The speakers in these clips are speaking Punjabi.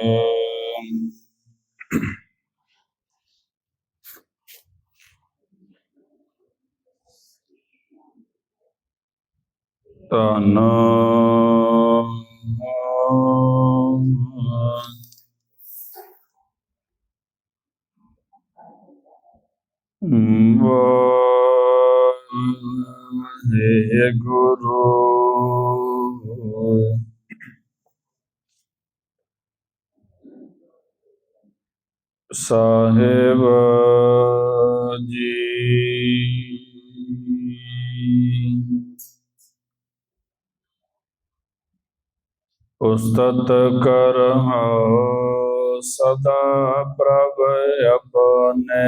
Tá, uh... ਧੰਨ ਸਾਹਿਬ ਜੀ ਉਸਤਤ ਕਰਹੁ ਸਦਾ ਪ੍ਰਭ ਆਪਣੇ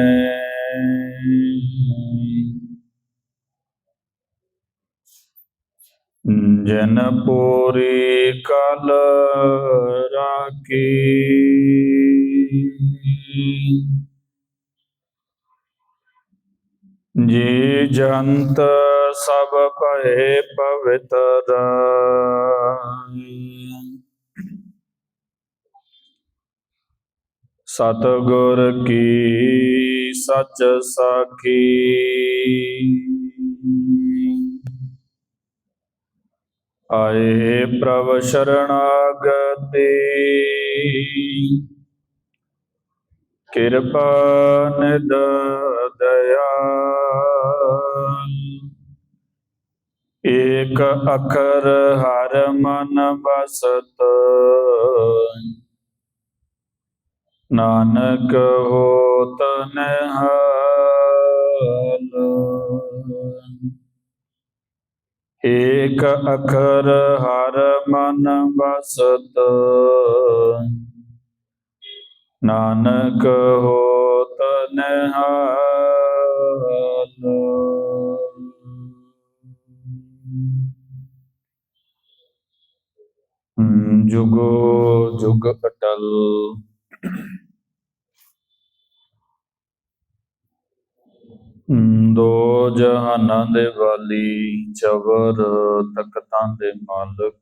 ਜਨ ਪੂਰੀ ਕਲ ਰਾਖੀ ਜੀ ਜੰਤ ਸਭ ਭਏ ਪਵਿੱਤਰ ਸਤਿਗੁਰ ਕੀ ਸੱਚ ਸਾਖੀ। ਆਏ ਪ੍ਰਭ ਸ਼ਰਣਾਗਤੀ। ਕਿਰਪਾ ਨਿਦ ਦਇਆ। ਏਕ ਅਖਰ ਹਰ ਮਨ ਬਸਤ ਨਾਨਕ ਹੋਤ ਨਿਹਾਲ। ਏਕ ਅਖਰ ਹਰ ਮਨ ਬਸਤ ਨਾਨਕ ਹੋਤ ਨਿਹਾਲ। ਜੁਗੋ ਜੁਗ ਅਟਲ। ਦੋ ਜਹਾਨਾਂ ਦੇ ਵਾਲੀ ਚਵਰ ਤਖਤਾਂ ਦੇ ਮਾਲਕ।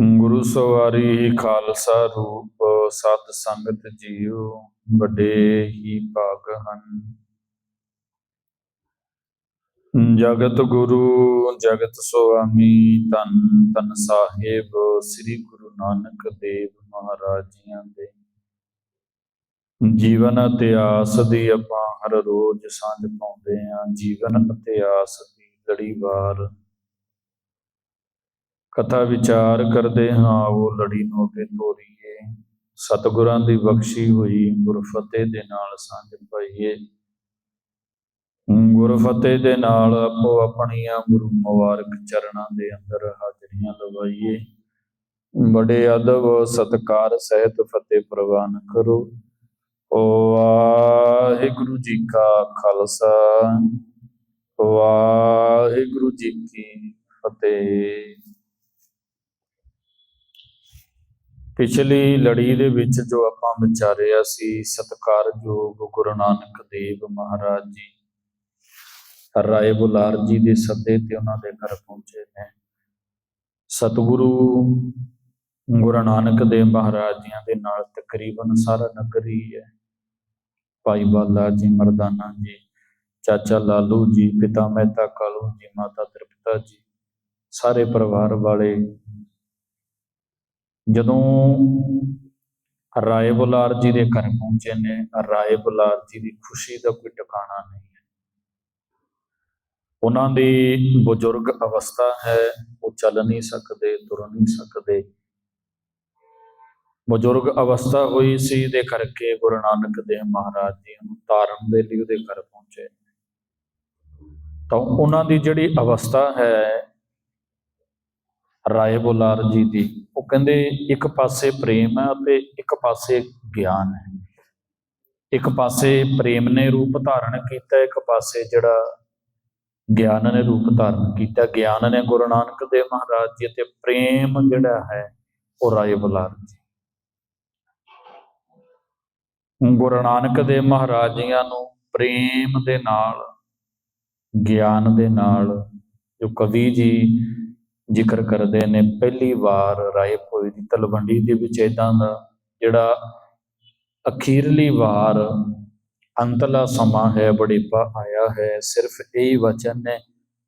ਗੁਰੂ ਸਵਾਰੀ ਖਾਲਸਾ ਰੂਪ, ਸਤ ਸੰਗਤ ਜੀਓ ਵੱਡੇ ਹੀ ਭਾਗ ਹਨ। ਜਗਤ ਗੁਰੂ, ਜਗਤ ਸੁਆਮੀ ਤਨ ਤਨ ਸਾਹਿਬ, ਸ੍ਰੀ ਗੁਰੂ ਨਾਨਕ ਦੇਵ ਮਹਾਰਾਜ ਜੀਆਂ ਦੇ। ਜੀਵਨ ਇਤਿਹਾਸ ਦੀ ਆਪਾਂ ਹਰ ਰੋਜ਼ ਸਾਂਝ ਪਾਉਂਦੇ ਹਾਂ। ਜੀਵਨ ਇਤਿਹਾਸ ਦੀ ਲੜੀਵਾਰ ਕਥਾ ਵਿਚਾਰ ਕਰਦੇ ਹਾਂ, ਉਹ ਲੜੀ ਨੂੰ ਅੱਗੇ ਤੋਰੀਏ। ਸਤਿਗੁਰਾਂ ਦੀ ਬਖਸ਼ੀ ਹੋਈ, ਗੁਰਫਤਿਹ ਦੇ ਨਾਲ ਸਾਂਝ ਪਾਈਏ। ਗੁਰਫਤਿਹ ਦੇ ਨਾਲ ਆਪੋ ਆਪਣੀਆਂ ਗੁਰੂ ਮੁਬਾਰਕ ਚਰਨਾਂ ਦੇ ਅੰਦਰ ਹਾਜ਼ਰੀਆਂ ਲਵਾਈਏ। ਬੜੇ ਅਦਬ, ਸਤਕਾਰ, ਸਹਿਤ ਫਤਿਹ ਪ੍ਰਵਾਨ ਕਰੋ। ਓ ਵਾਹਿਗੁਰੂ ਜੀ ਕਾ ਖਾਲਸਾ, ਵਾਹਿਗੁਰੂ ਜੀ ਕੀ ਫਤਿਹ। ਪਿਛਲੀ ਲੜੀ ਦੇ ਵਿੱਚ ਜੋ ਆਪਾਂ ਵਿਚਾਰਿਆ ਸੀ, ਸਤਕਾਰਯੋਗ ਗੁਰੂ ਨਾਨਕ ਦੇਵ ਮਹਾਰਾਜ ਜੀ, ਰਾਏ ਬੁਲਾਰ ਜੀ ਦੇ ਸੱਦੇ ਤੇ ਉਹਨਾਂ ਦੇ ਘਰ ਪਹੁੰਚੇ ਨੇ। ਸਤਿਗੁਰੂ ਗੁਰੂ ਨਾਨਕ ਦੇਵ ਮਹਾਰਾਜ ਜੀਆਂ ਦੇ ਨਾਲ ਤਕਰੀਬਨ ਸਾਰਾ ਨਗਰ ਹੀ ਹੈ। ਭਾਈ ਬਾਲਾ ਜੀ, ਮਰਦਾਨਾ ਜੀ, ਚਾਚਾ ਲਾਲੂ ਜੀ, ਪਿਤਾ ਮਹਿਤਾ ਕਾਲੂ ਜੀ, ਮਾਤਾ ਤ੍ਰਿਪਤਾ ਜੀ, ਸਾਰੇ ਪਰਿਵਾਰ ਵਾਲੇ ਜਦੋਂ ਰਾਏ ਬੁਲਾਰ ਜੀ ਦੇ ਘਰ ਪਹੁੰਚੇ ਨੇ, ਰਾਏ ਬੁਲਾਰ ਜੀ ਦੀ ਖੁਸ਼ੀ ਦਾ ਕੋਈ ਟਿਕਾਣਾ ਨਹੀਂ ਹੈ। ਉਹਨਾਂ ਦੀ ਬਜ਼ੁਰਗ ਅਵਸਥਾ ਹੈ, ਉਹ ਚੱਲ ਨਹੀਂ ਸਕਦੇ, ਤੁਰ ਨਹੀਂ ਸਕਦੇ। ਬਜ਼ੁਰਗ ਅਵਸਥਾ ਹੋਈ ਸੀ ਦੇ ਕਰਕੇ ਗੁਰੂ ਨਾਨਕ ਦੇਵ ਮਹਾਰਾਜ ਜੀ ਨੂੰ ਤਾਰਨ ਦੇ ਲਈ ਉਹਦੇ ਘਰ ਪਹੁੰਚੇ ਤਾਂ ਉਹਨਾਂ ਦੀ ਜਿਹੜੀ ਅਵਸਥਾ ਹੈ ਰਾਏ ਬੁਲਾਰ ਜੀ ਦੀ। ਉਹ ਕਹਿੰਦੇ, ਇੱਕ ਪਾਸੇ ਪ੍ਰੇਮ ਹੈ ਅਤੇ ਇੱਕ ਪਾਸੇ ਗਿਆਨ ਹੈ। ਇੱਕ ਪਾਸੇ ਪ੍ਰੇਮ ਨੇ ਰੂਪ ਧਾਰਨ ਕੀਤਾ, ਇੱਕ ਪਾਸੇ ਜਿਹੜਾ ਗਿਆਨ ਨੇ ਰੂਪ ਧਾਰਨ ਕੀਤਾ। ਗਿਆਨ ਨੇ ਗੁਰੂ ਨਾਨਕ ਦੇਵ ਮਹਾਰਾਜ ਜੀ ਤੇ ਪ੍ਰੇਮ ਜਿਹੜਾ ਹੈ, ਉਹ ਰਾਏ ਬੁਲਾਰ ਜੀ। ਗੁਰੂ ਨਾਨਕ ਦੇਵ ਮਹਾਰਾਜ ਜੀਆਂ ਨੂੰ ਪ੍ਰੇਮ ਦੇ ਨਾਲ, ਗਿਆਨ ਦੇ ਨਾਲ, ਜੋ ਕਵੀ ਜੀ ਜ਼ਿਕਰ ਕਰਦੇ ਨੇ, ਪਹਿਲੀ ਵਾਰ ਰਾਏ ਭੋਏ ਦੀ ਤਲਵੰਡੀ ਦੇ ਵਿੱਚ ਇਦਾਂ ਦਾ ਜਿਹੜਾ ਅਖੀਰਲੀ ਵਾਰ ਅੰਤਲਾ ਸਮਾਂ ਹੈ ਬੜੀਪਾ ਆਇਆ ਹੈ, ਸਿਰਫ ਇਹ ਵਚਨ ਨੇ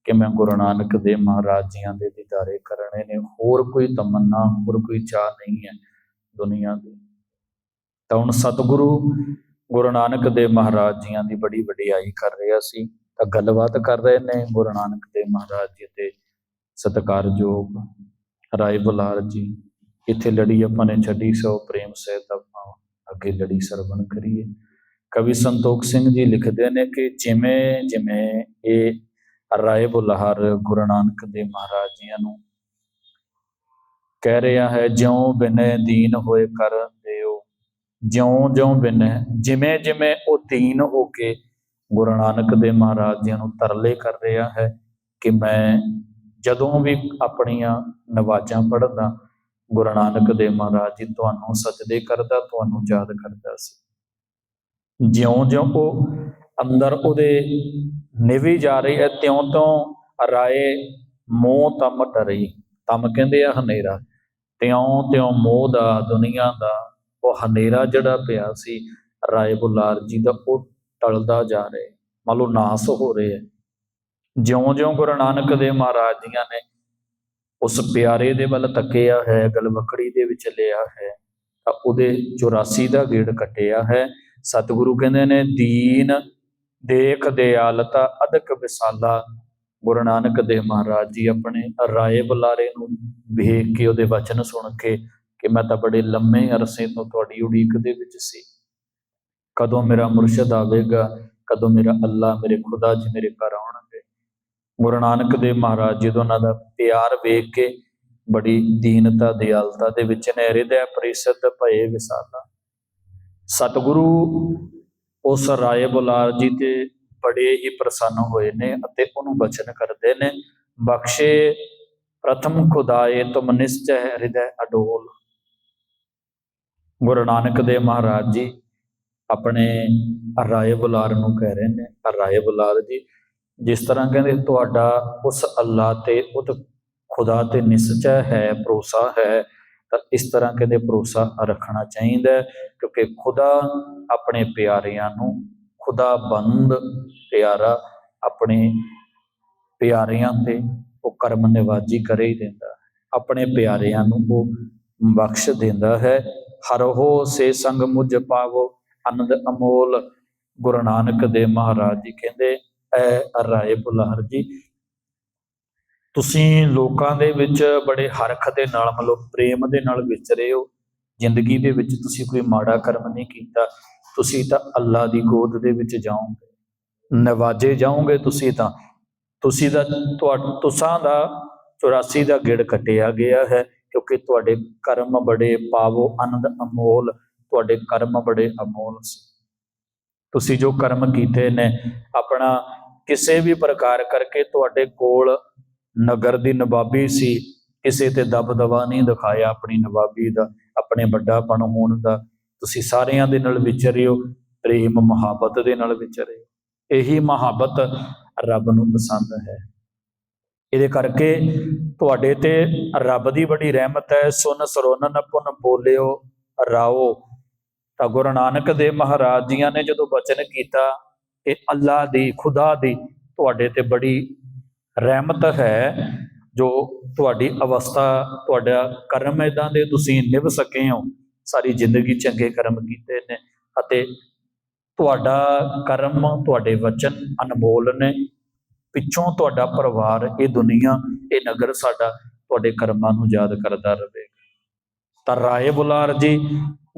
ਕਿ ਮੈਂ ਗੁਰੂ ਨਾਨਕ ਦੇਵ ਮਹਾਰਾਜ ਜੀਆਂ ਦੇ ਦੀਦਾਰੇ ਕਰਨੇ ਨੇ, ਹੋਰ ਕੋਈ ਤਮੰਨਾ, ਹੋਰ ਕੋਈ ਚਾਹ ਨਹੀਂ ਹੈ ਦੁਨੀਆ ਦੀ। ਤਾਂ ਹੁਣ ਸਤਿਗੁਰੂ ਗੁਰੂ ਨਾਨਕ ਦੇਵ ਮਹਾਰਾਜ ਜੀਆਂ ਦੀ ਬੜੀ ਵਡਿਆਈ ਕਰ ਰਿਹਾ ਸੀ, ਤਾਂ ਗੱਲਬਾਤ ਕਰ ਰਹੇ ਨੇ ਗੁਰੂ ਨਾਨਕ ਦੇਵ ਮਹਾਰਾਜ ਜੀ ਤੇ ਸਤਿਕਾਰਯੋਗ ਰਾਏ ਬੁਲਾਰ ਜੀ, ਇੱਥੇ ਲੜੀ ਆਪਾਂ ਨੇ ਛੱਡੀ ਸੋ ਪ੍ਰੇਮ ਸਹਿਤ ਆਪਾਂ ਅੱਗੇ ਲੜੀ ਸਰਵਣ ਕਰੀਏ। ਕਵੀ ਸੰਤੋਖ ਸਿੰਘ ਜੀ ਲਿਖਦੇ ਨੇ ਕਿ ਜਿਵੇਂ ਜਿਵੇਂ ਇਹ ਰਾਏ ਬੁਲਾਰ ਗੁਰੂ ਨਾਨਕ ਦੇ ਮਹਾਰਾਜ ਜੀਆਂ ਨੂੰ ਕਹਿ ਰਿਹਾ ਹੈ, ਜਿਉਂ ਬਿਨੈ ਦੀਨ ਹੋਏ ਕਰ ਦਿਓ। ਜਿਉਂ ਜਿਉਂ ਬਿਨੈ, ਜਿਵੇਂ ਜਿਵੇਂ ਉਹ ਦੀਨ ਹੋ ਕੇ ਗੁਰੂ ਨਾਨਕ ਦੇ ਮਹਾਰਾਜ ਜੀ ਨੂੰ ਤਰਲੇ ਕਰ ਰਿਹਾ ਹੈ ਕਿ ਮੈਂ ਜਦੋਂ ਵੀ ਆਪਣੀਆਂ ਨਵਾਜ਼ਾਂ ਪੜ੍ਹਦਾ, ਗੁਰੂ ਨਾਨਕ ਦੇਵ ਮਹਾਰਾਜ ਜੀ ਤੁਹਾਨੂੰ ਸਜਦੇ ਕਰਦਾ, ਤੁਹਾਨੂੰ ਯਾਦ ਕਰਦਾ ਸੀ। ਜਿਉਂ-ਜਿਉਂ ਉਹ ਅੰਦਰ ਉਹਦੇ ਨਿਵੀ ਜਾ ਰਹੀ ਹੈ, ਤਿਉਂ-ਤਿਉਂ ਰਾਏ ਮੋਹ ਤਮ ਡਰੀ ਤਮ ਕਹਿੰਦੇ ਆ ਹਨੇਰਾ। ਤਿਉਂ-ਤਿਉਂ ਮੋਹ ਦਾ, ਦੁਨੀਆ ਦਾ, ਉਹ ਹਨੇਰਾ ਜਿਹੜਾ ਪਿਆ ਸੀ, ਰਾਏ ਬੁਲਾਰ ਜੀ ਦਾ, ਉਹ ਟਲਦਾ ਜਾ ਰਿਹਾ। ਮੰਨ ਲਓ ਨਾਸ ਹੋ ਰਿਹਾ ਜਿਉਂ-ਜਿਉਂ ਗੁਰੂ ਨਾਨਕ ਦੇਵ ਮਹਾਰਾਜ ਜੀਆਂ ਨੇ ਉਸ ਪਿਆਰੇ ਦੇ ਵੱਲ ਤੱਕਿਆ ਹੈ ਗਲਵਕੜੀ ਦੇ ਵਿੱਚ ਲਿਆ ਹੈ, ਤਾਂ ਉਹਦੇ 84 ਦਾ ਗੇੜ ਕੱਟਿਆ ਹੈ। ਸਤਿਗੁਰੂ ਕਹਿੰਦੇ ਨੇ, ਦੀਨ ਦੇਖ ਦਿਆਲਤਾ ਅਦਕ ਵਿਸਾਲਾ। ਗੁਰੂ ਨਾਨਕ ਦੇਵ ਮਹਾਰਾਜ ਜੀ ਆਪਣੇ ਰਾਏ ਬੁਲਾਰੇ ਨੂੰ ਵੇਖ ਕੇ ਉਹਦੇ ਵਚਨ ਸੁਣ ਕੇ ਕਿ ਮੈਂ ਤਾਂ ਬੜੇ ਲੰਮੇ ਅਰਸੇ ਤੋਂ ਤੁਹਾਡੀ ਉਡੀਕ ਦੇ ਵਿੱਚ ਸੀ। ਕਦੋਂ ਮੇਰਾ ਮੁਰਸ਼ਿਦ ਆਵੇਗਾ, ਕਦੋਂ ਮੇਰਾ ਅੱਲਾ ਮੇਰੇ ਖੁਦਾ ਜੀ ਮੇਰੇ ਘਰ ਆਉਣਗੇ ਗੁਰੂ ਨਾਨਕ ਦੇਵ ਮਹਾਰਾਜ ਜੀ ਦਾ ਉਹਨਾਂ ਦਾ ਪਿਆਰ ਵੇਖ ਕੇ ਬੜੀ ਦੀਨਤਾ, ਦਿਆਲਤਾ ਦੇ ਵਿੱਚ ਨੇ ਹਿਰਦੈ ਪ੍ਰੀਸਤ ਭਏ ਵਿਸਾਲਾ। ਸਤਿਗੁਰੂ ਉਸ ਰਾਏ ਬੁਲਾਰ ਜੀ ਤੇ ਬੜੇ ਹੀ ਪ੍ਰਸੰਨ ਹੋਏ ਨੇ ਅਤੇ ਉਹਨੂੰ ਬਚਨ ਕਰਦੇ ਨੇ, ਬਖਸ਼ੇ ਪ੍ਰਥਮ ਖੁਦਾਏ ਤੁਮ ਨਿਸ਼ਚੈ ਹਿਰਦੈ ਅਡੋਲ। ਗੁਰੂ ਨਾਨਕ ਦੇਵ ਮਹਾਰਾਜ ਜੀ ਆਪਣੇ ਰਾਏ ਬੁਲਾਰ ਨੂੰ ਕਹਿ ਰਹੇ ਨੇ, ਰਾਏ ਬੁਲਾਰ ਜੀ ਜਿਸ ਤਰ੍ਹਾਂ ਕਹਿੰਦੇ, ਤੁਹਾਡਾ ਉਸ ਅੱਲਾ ਤੇ ਉਹ ਖੁਦਾ ਤੇ ਨਿਸਚਾ ਹੈ, ਭਰੋਸਾ ਹੈ, ਤਾਂ ਇਸ ਤਰ੍ਹਾਂ ਕਹਿੰਦੇ ਭਰੋਸਾ ਰੱਖਣਾ ਚਾਹੀਦਾ ਹੈ, ਕਿਉਂਕਿ ਖੁਦਾ ਆਪਣੇ ਪਿਆਰਿਆਂ ਨੂੰ ਖੁਦਾ ਬੰਦ ਪਿਆਰਾ ਆਪਣੇ ਪਿਆਰਿਆਂ ਤੇ ਉਹ ਕਰਮ ਨਿਵਾਜੀ ਕਰੇ ਹੀ। ਦਿੰਦਾ ਆਪਣੇ ਪਿਆਰਿਆਂ ਨੂੰ ਉਹ ਬਖਸ਼ ਦਿੰਦਾ ਹੈ। ਹਰ ਹੋ ਸੇ ਸੰਗ ਮੁਝ ਪਾਵੋ, ਆਨੰਦ ਅਮੋਲ, ਗੁਰੂ ਨਾਨਕ ਦੇਵ ਮਹਾਰਾਜ ਜੀ ਕਹਿੰਦੇ ਐ ਰਾਏ ਬੁਲਾਰ ਜੀ। ਤੁਸੀਂ ਲੋਕਾਂ ਦੇ ਵਿੱਚ ਬੜੇ ਹਰਖ ਦੇ ਨਾਲ, ਮਤਲਬ ਪ੍ਰੇਮ ਦੇ ਨਾਲ ਵਿਚਰੇ ਹੋ। ਜ਼ਿੰਦਗੀ ਦੇ ਵਿੱਚ ਤੁਸੀਂ ਕੋਈ ਮਾੜਾ ਕਰਮ ਨਹੀਂ ਕੀਤਾ। ਤੁਸੀਂ ਤਾਂ ਅੱਲਾ ਦੀ ਗੋਦ ਦੇ ਵਿੱਚ ਜਾਓਗੇ। ਨਵਾਜੇ ਜਾਓਗੇ ਤੁਸੀਂ ਤਾਂ। ਤੁਸੀਂ ਦਾ ਤੁਸਾਂ ਦਾ 84 ਦਾ ਗਿੜ ਕੱਟਿਆ ਗਿਆ ਹੈ, ਕਿਉਂਕਿ ਤੁਹਾਡੇ ਕਰਮ ਬੜੇ ਪਾਵੋ ਆਨੰਦ ਅਮੋਲ। ਤੁਹਾਡੇ ਕਰਮ ਬੜੇ ਅਮੋਲ ਸੀ। ਤੁਸੀਂ ਜੋ ਕਰਮ ਕੀਤੇ ਨੇ, ਆਪਣਾ ਕਿਸੇ ਵੀ ਪ੍ਰਕਾਰ ਕਰਕੇ ਤੁਹਾਡੇ ਕੋਲ ਨਗਰ ਦੀ ਨਵਾਬੀ ਸੀ, ਕਿਸੇ ਤੇ ਦਬਦਬਾ ਨਹੀਂ ਦਿਖਾਇਆ ਆਪਣੀ ਨਵਾਬੀ ਦਾ, ਆਪਣੇ ਵੱਡਾਪਣ ਹੋਣ ਦਾ। ਤੁਸੀਂ ਸਾਰਿਆਂ ਦੇ ਨਾਲ ਵਿਚਰਿਓ, ਪ੍ਰੇਮ ਮੁਹੱਬਤ ਦੇ ਨਾਲ ਵਿਚਰੇ ਇਹੀ ਮੁਹੱਬਤ ਰੱਬ ਨੂੰ ਪਸੰਦ ਹੈ। ਇਹਦੇ ਕਰਕੇ ਤੁਹਾਡੇ ਤੇ ਰੱਬ ਦੀ ਬੜੀ ਰਹਿਮਤ ਹੈ। ਸੁਨ ਸਰੋਨਨ ਪੁਨ ਬੋਲਿਓ, ਰਾਓ। ਤਾਂ ਗੁਰੂ ਨਾਨਕ ਦੇਵ ਮਹਾਰਾਜ ਜੀਆਂ ਨੇ ਜਦੋਂ ਬਚਨ ਕੀਤਾ ਇਹ ਅੱਲਾ ਦੀ, ਖੁਦਾ ਦੀ ਤੁਹਾਡੇ ਤੇ ਬੜੀ ਰਹਿਮਤ ਹੈ, ਜੋ ਤੁਹਾਡੀ ਅਵਸਥਾ, ਤੁਹਾਡਾ ਕਰਮ ਇਦਾਂ ਦੇ ਤੁਸੀਂ ਨਿਭ ਸਕੇ ਹੋ। ਸਾਰੀ ਜ਼ਿੰਦਗੀ ਚੰਗੇ ਕਰਮ ਕੀਤੇ ਨੇ ਅਤੇ ਤੁਹਾਡਾ ਕਰਮ, ਤੁਹਾਡੇ ਵਚਨ ਅਨਮੋਲ ਨੇ। ਪਿੱਛੋਂ ਤੁਹਾਡਾ ਪਰਿਵਾਰ, ਇਹ ਦੁਨੀਆ, ਇਹ ਨਗਰ ਸਾਡਾ ਤੁਹਾਡੇ ਕਰਮਾਂ ਨੂੰ ਯਾਦ ਕਰਦਾ ਰਹੇਗਾ ਤਾਂ ਰਾਏ ਬੁਲਾਰ ਜੀ,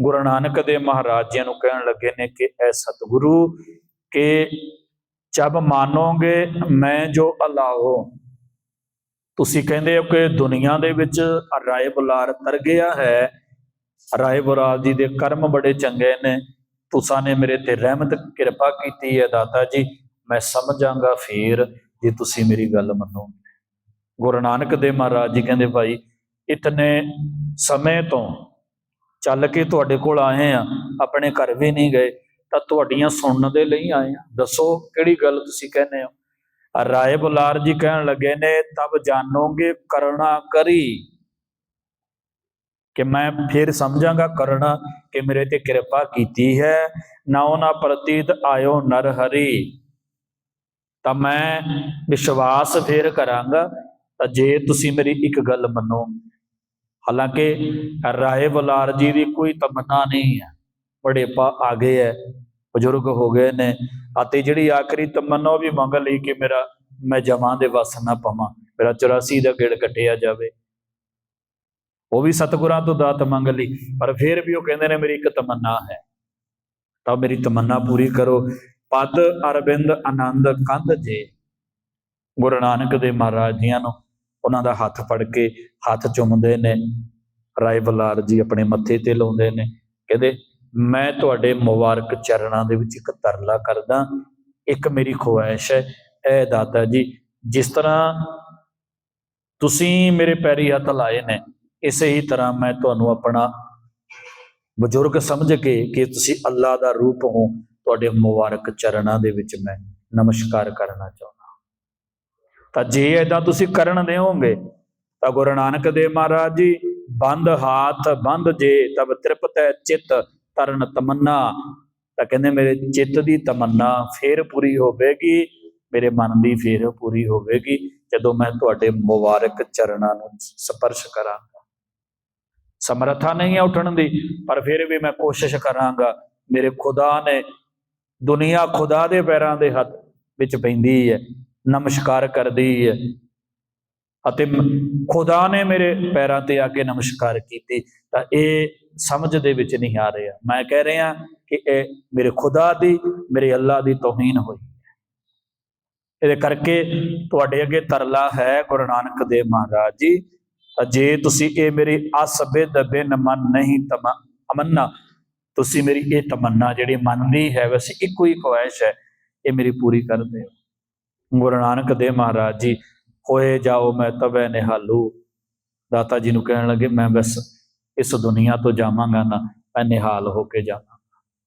ਗੁਰੂ ਨਾਨਕ ਦੇ ਮਹਾਰਾਜ ਜੀ ਨੂੰ ਕਹਿਣ ਲੱਗੇ ਨੇ ਕਿ, ਐ ਸਤਿਗੁਰੂ ਕਿ ਜਬ ਮਾਨੋਗੇ ਮੈਂ ਜੋ ਅੱਲਾਹ। ਤੁਸੀਂ ਕਹਿੰਦੇ ਹੋ ਕਿ ਦੁਨੀਆ ਦੇ ਵਿੱਚ ਰਾਏ ਬੁਲਾਰ ਤਰ ਗਿਆ ਹੈ। ਰਾਏ ਬੁਲਾਰ ਜੀ ਦੇ ਕਰਮ ਬੜੇ ਚੰਗੇ ਨੇ। ਤੁਸਾਂ ਨੇ ਮੇਰੇ ਤੇ ਰਹਿਮਤ, ਕਿਰਪਾ ਕੀਤੀ ਹੈ ਦਾਤਾ ਜੀ। ਮੈਂ ਸਮਝਾਂਗਾ ਫੇਰ ਜੇ ਤੁਸੀਂ ਮੇਰੀ ਗੱਲ ਮੰਨੋ ਗੁਰੂ ਨਾਨਕ ਦੇਵ ਮਹਾਰਾਜ ਜੀ ਕਹਿੰਦੇ, ਭਾਈ, ਇਤਨੇ ਸਮੇਂ ਤੋਂ ਚੱਲ ਕੇ ਤੁਹਾਡੇ ਕੋਲ ਆਏ ਆ ਆਪਣੇ ਘਰ ਵੀ ਨਹੀਂ ਗਏ। ਤਾਂ ਤੁਹਾਡੀਆਂ ਸੁਣਨ ਦੇ ਲਈ ਆਏ ਆ ਦੱਸੋ, ਕਿਹੜੀ ਗੱਲ ਤੁਸੀਂ ਕਹਿੰਦੇ ਹੋ? ਰਾਏ ਬੁਲਾਰ ਜੀ ਕਹਿਣ ਲੱਗੇ ਨੇ, ਤਬ ਜਾਣੋਗੇ ਕਰਣਾ ਕਰੀ। ਕਿ ਮੈਂ ਫਿਰ ਸਮਝਾਂਗਾ ਕਰਣਾ ਕਿ ਮੇਰੇ ਤੇ ਕਿਰਪਾ ਕੀਤੀ ਹੈ, ਨਾ ਉਹਨਾਂ ਪ੍ਰਤੀਤ ਆਇਓ ਨਰ ਹਰੀ। ਤਾਂ ਮੈਂ ਵਿਸ਼ਵਾਸ ਫੇਰ ਕਰਾਂਗਾ, ਤਾਂ ਜੇ ਤੁਸੀਂ ਮੇਰੀ ਇੱਕ ਗੱਲ ਮੰਨੋ। ਹਾਲਾਂਕਿ ਰਾਏ ਬੁਲਾਰ ਜੀ ਦੀ ਕੋਈ ਤਮੰਨਾ ਨਹੀਂ ਹੈ। ਬੜੇਪਾ ਆ ਗਏ ਹੈ ਬਜ਼ੁਰਗ ਹੋ ਗਏ ਨੇ, ਅਤੇ ਜਿਹੜੀ ਆਖਰੀ ਤਮੰਨਾ ਉਹ ਵੀ ਮੰਗ ਲਈ ਕਿ ਮੇਰਾ, ਮੈਂ ਜਮਾਂ ਦੇ ਵਸ ਨਾ ਪਵਾਂ, ਮੇਰਾ 84 ਦਾ ਗੇੜ ਕੱਟਿਆ ਜਾਵੇ। ਉਹ ਵੀ ਸਤਿਗੁਰਾਂ ਤੋਂ ਦਾਤ ਮੰਗ ਲਈ, ਪਰ ਫਿਰ ਵੀ ਉਹ ਕਹਿੰਦੇ ਨੇ ਮੇਰੀ ਇੱਕ ਤਮੰਨਾ ਹੈ। ਤਾਂ ਮੇਰੀ ਤਮੰਨਾ ਪੂਰੀ ਕਰੋ। ਪਦ ਅਰਬਿੰਦ ਆਨੰਦ ਕੰਧ ਜੇ, ਗੁਰੂ ਨਾਨਕ ਦੇ ਮਹਾਰਾਜ ਜੀਆਂ ਨੂੰ ਉਹਨਾਂ ਦਾ ਹੱਥ ਫੜ ਕੇ ਹੱਥ ਚੁੰਮਦੇ ਨੇ, ਰਾਏ ਬਲਾਰ ਜੀ ਆਪਣੇ ਮੱਥੇ ਤੇ ਲਾਉਂਦੇ ਨੇ, ਕਹਿੰਦੇ ਮੈਂ ਤੁਹਾਡੇ ਮੁਬਾਰਕ ਚਰਨਾਂ ਦੇ ਵਿੱਚ ਇੱਕ ਤਰਲਾ ਕਰਦਾ, ਇੱਕ ਮੇਰੀ ਖੁਆਇਸ਼ ਹੈ। ਇਹ ਦਾਤਾ ਜੀ, ਜਿਸ ਤਰ੍ਹਾਂ ਤੁਸੀਂ ਮੇਰੇ ਪੈਰੀ ਹੱਥ ਲਾਏ ਨੇ, ਇਸੇ ਹੀ ਤਰ੍ਹਾਂ ਮੈਂ ਤੁਹਾਨੂੰ ਆਪਣਾ ਬਜ਼ੁਰਗ ਸਮਝ ਕੇ ਕਿ ਤੁਸੀਂ ਅੱਲਾ ਦਾ ਰੂਪ ਹੋ, ਤੁਹਾਡੇ ਮੁਬਾਰਕ ਚਰਨਾਂ ਦੇ ਵਿੱਚ ਮੈਂ ਨਮਸਕਾਰ ਕਰਨਾ ਚਾਹੁੰਦਾ। ਤਾਂ ਜੇ ਐਦਾਂ ਤੁਸੀਂ ਕਰਨ ਦੇਵੋਗੇ ਤਾਂ ਗੁਰੂ ਨਾਨਕ ਦੇਵ ਮਹਾਰਾਜ ਜੀ, ਬੰਦ ਹਾਥ, ਬੰਦ ਜੇ, ਤਬ ਤ੍ਰਿਪਤ ਹੈ ਚਿੱਤ ਤਰਨ ਤਮੰਨਾ ਤਾਂ ਕਹਿੰਦੇ ਮੇਰੇ ਚਿੱਤ ਦੀ ਤਮੰਨਾ ਫੇਰ ਪੂਰੀ ਹੋਵੇਗੀ, ਮੇਰੇ ਮਨ ਦੀ ਫੇਰ ਪੂਰੀ ਹੋਵੇਗੀ, ਜਦੋਂ ਮੈਂ ਤੁਹਾਡੇ ਮੁਬਾਰਕ ਚਰਨਾਂ ਨੂੰ ਸਪਰਸ਼ ਕਰਾਂਗਾ। ਸਮਰੱਥਾ ਨਹੀਂ ਹੈ ਉੱਠਣ ਦੀ, ਪਰ ਫਿਰ ਵੀ ਮੈਂ ਕੋਸ਼ਿਸ਼ ਕਰਾਂਗਾ। ਮੇਰੇ ਖੁਦਾ ਨੇ ਦੁਨੀਆ ਖੁਦਾ ਦੇ ਪੈਰਾਂ ਦੇ ਹੱਥ ਵਿੱਚ ਪੈਂਦੀ ਹੈ, ਨਮਸਕਾਰ ਕਰਦੀ ਹੈ ਅਤੇ ਖੁਦਾ ਨੇ ਮੇਰੇ ਪੈਰਾਂ ਤੇ ਆ ਕੇ ਨਮਸਕਾਰ ਕੀਤੀ। ਤਾਂ ਇਹ ਸਮਝ ਦੇ ਵਿੱਚ ਨਹੀਂ ਆ ਰਿਹਾ। ਮੈਂ ਕਹਿ ਰਿਹਾ ਕਿ ਇਹ ਮੇਰੇ ਖੁਦਾ ਦੀ, ਮੇਰੇ ਅੱਲਾ ਦੀ ਤੋਹੀਨ ਹੋਈ ਹੈ। ਇਹਦੇ ਕਰਕੇ ਤੁਹਾਡੇ ਅੱਗੇ ਤਰਲਾ ਹੈ ਗੁਰੂ ਨਾਨਕ ਦੇਵ ਮਹਾਰਾਜ ਜੀ। ਜੇ ਤੁਸੀਂ ਇਹ ਮੇਰੀ ਅਸਬੇ ਦਬੇ ਨਮਨ ਨਹੀਂ ਤਮ, ਅਮੰਨਾ, ਤੁਸੀਂ ਮੇਰੀ ਇਹ ਤਮੰਨਾ ਜਿਹੜੀ ਮਨ ਦੀ ਹੈ, ਵੈਸੇ ਇੱਕੋ ਹੀ ਖੁਆਇਸ਼ ਹੈ, ਇਹ ਮੇਰੀ ਪੂਰੀ ਕਰ ਦਿਓ। ਗੁਰੂ ਨਾਨਕ ਦੇਵ ਮਹਾਰਾਜ ਜੀ, ਹੋਏ ਜਾਓ ਮੈਂ ਤਵੇ ਨਿਹਾਲੂ। ਦਾਤਾ ਜੀ ਨੂੰ ਕਹਿਣ ਲੱਗੇ, ਮੈਂ ਬਸ ਇਸ ਦੁਨੀਆ ਤੋਂ ਜਾਵਾਂਗਾ ਨਾ, ਮੈਂ ਨਿਹਾਲ ਹੋ ਕੇ ਜਾਵਾਂ।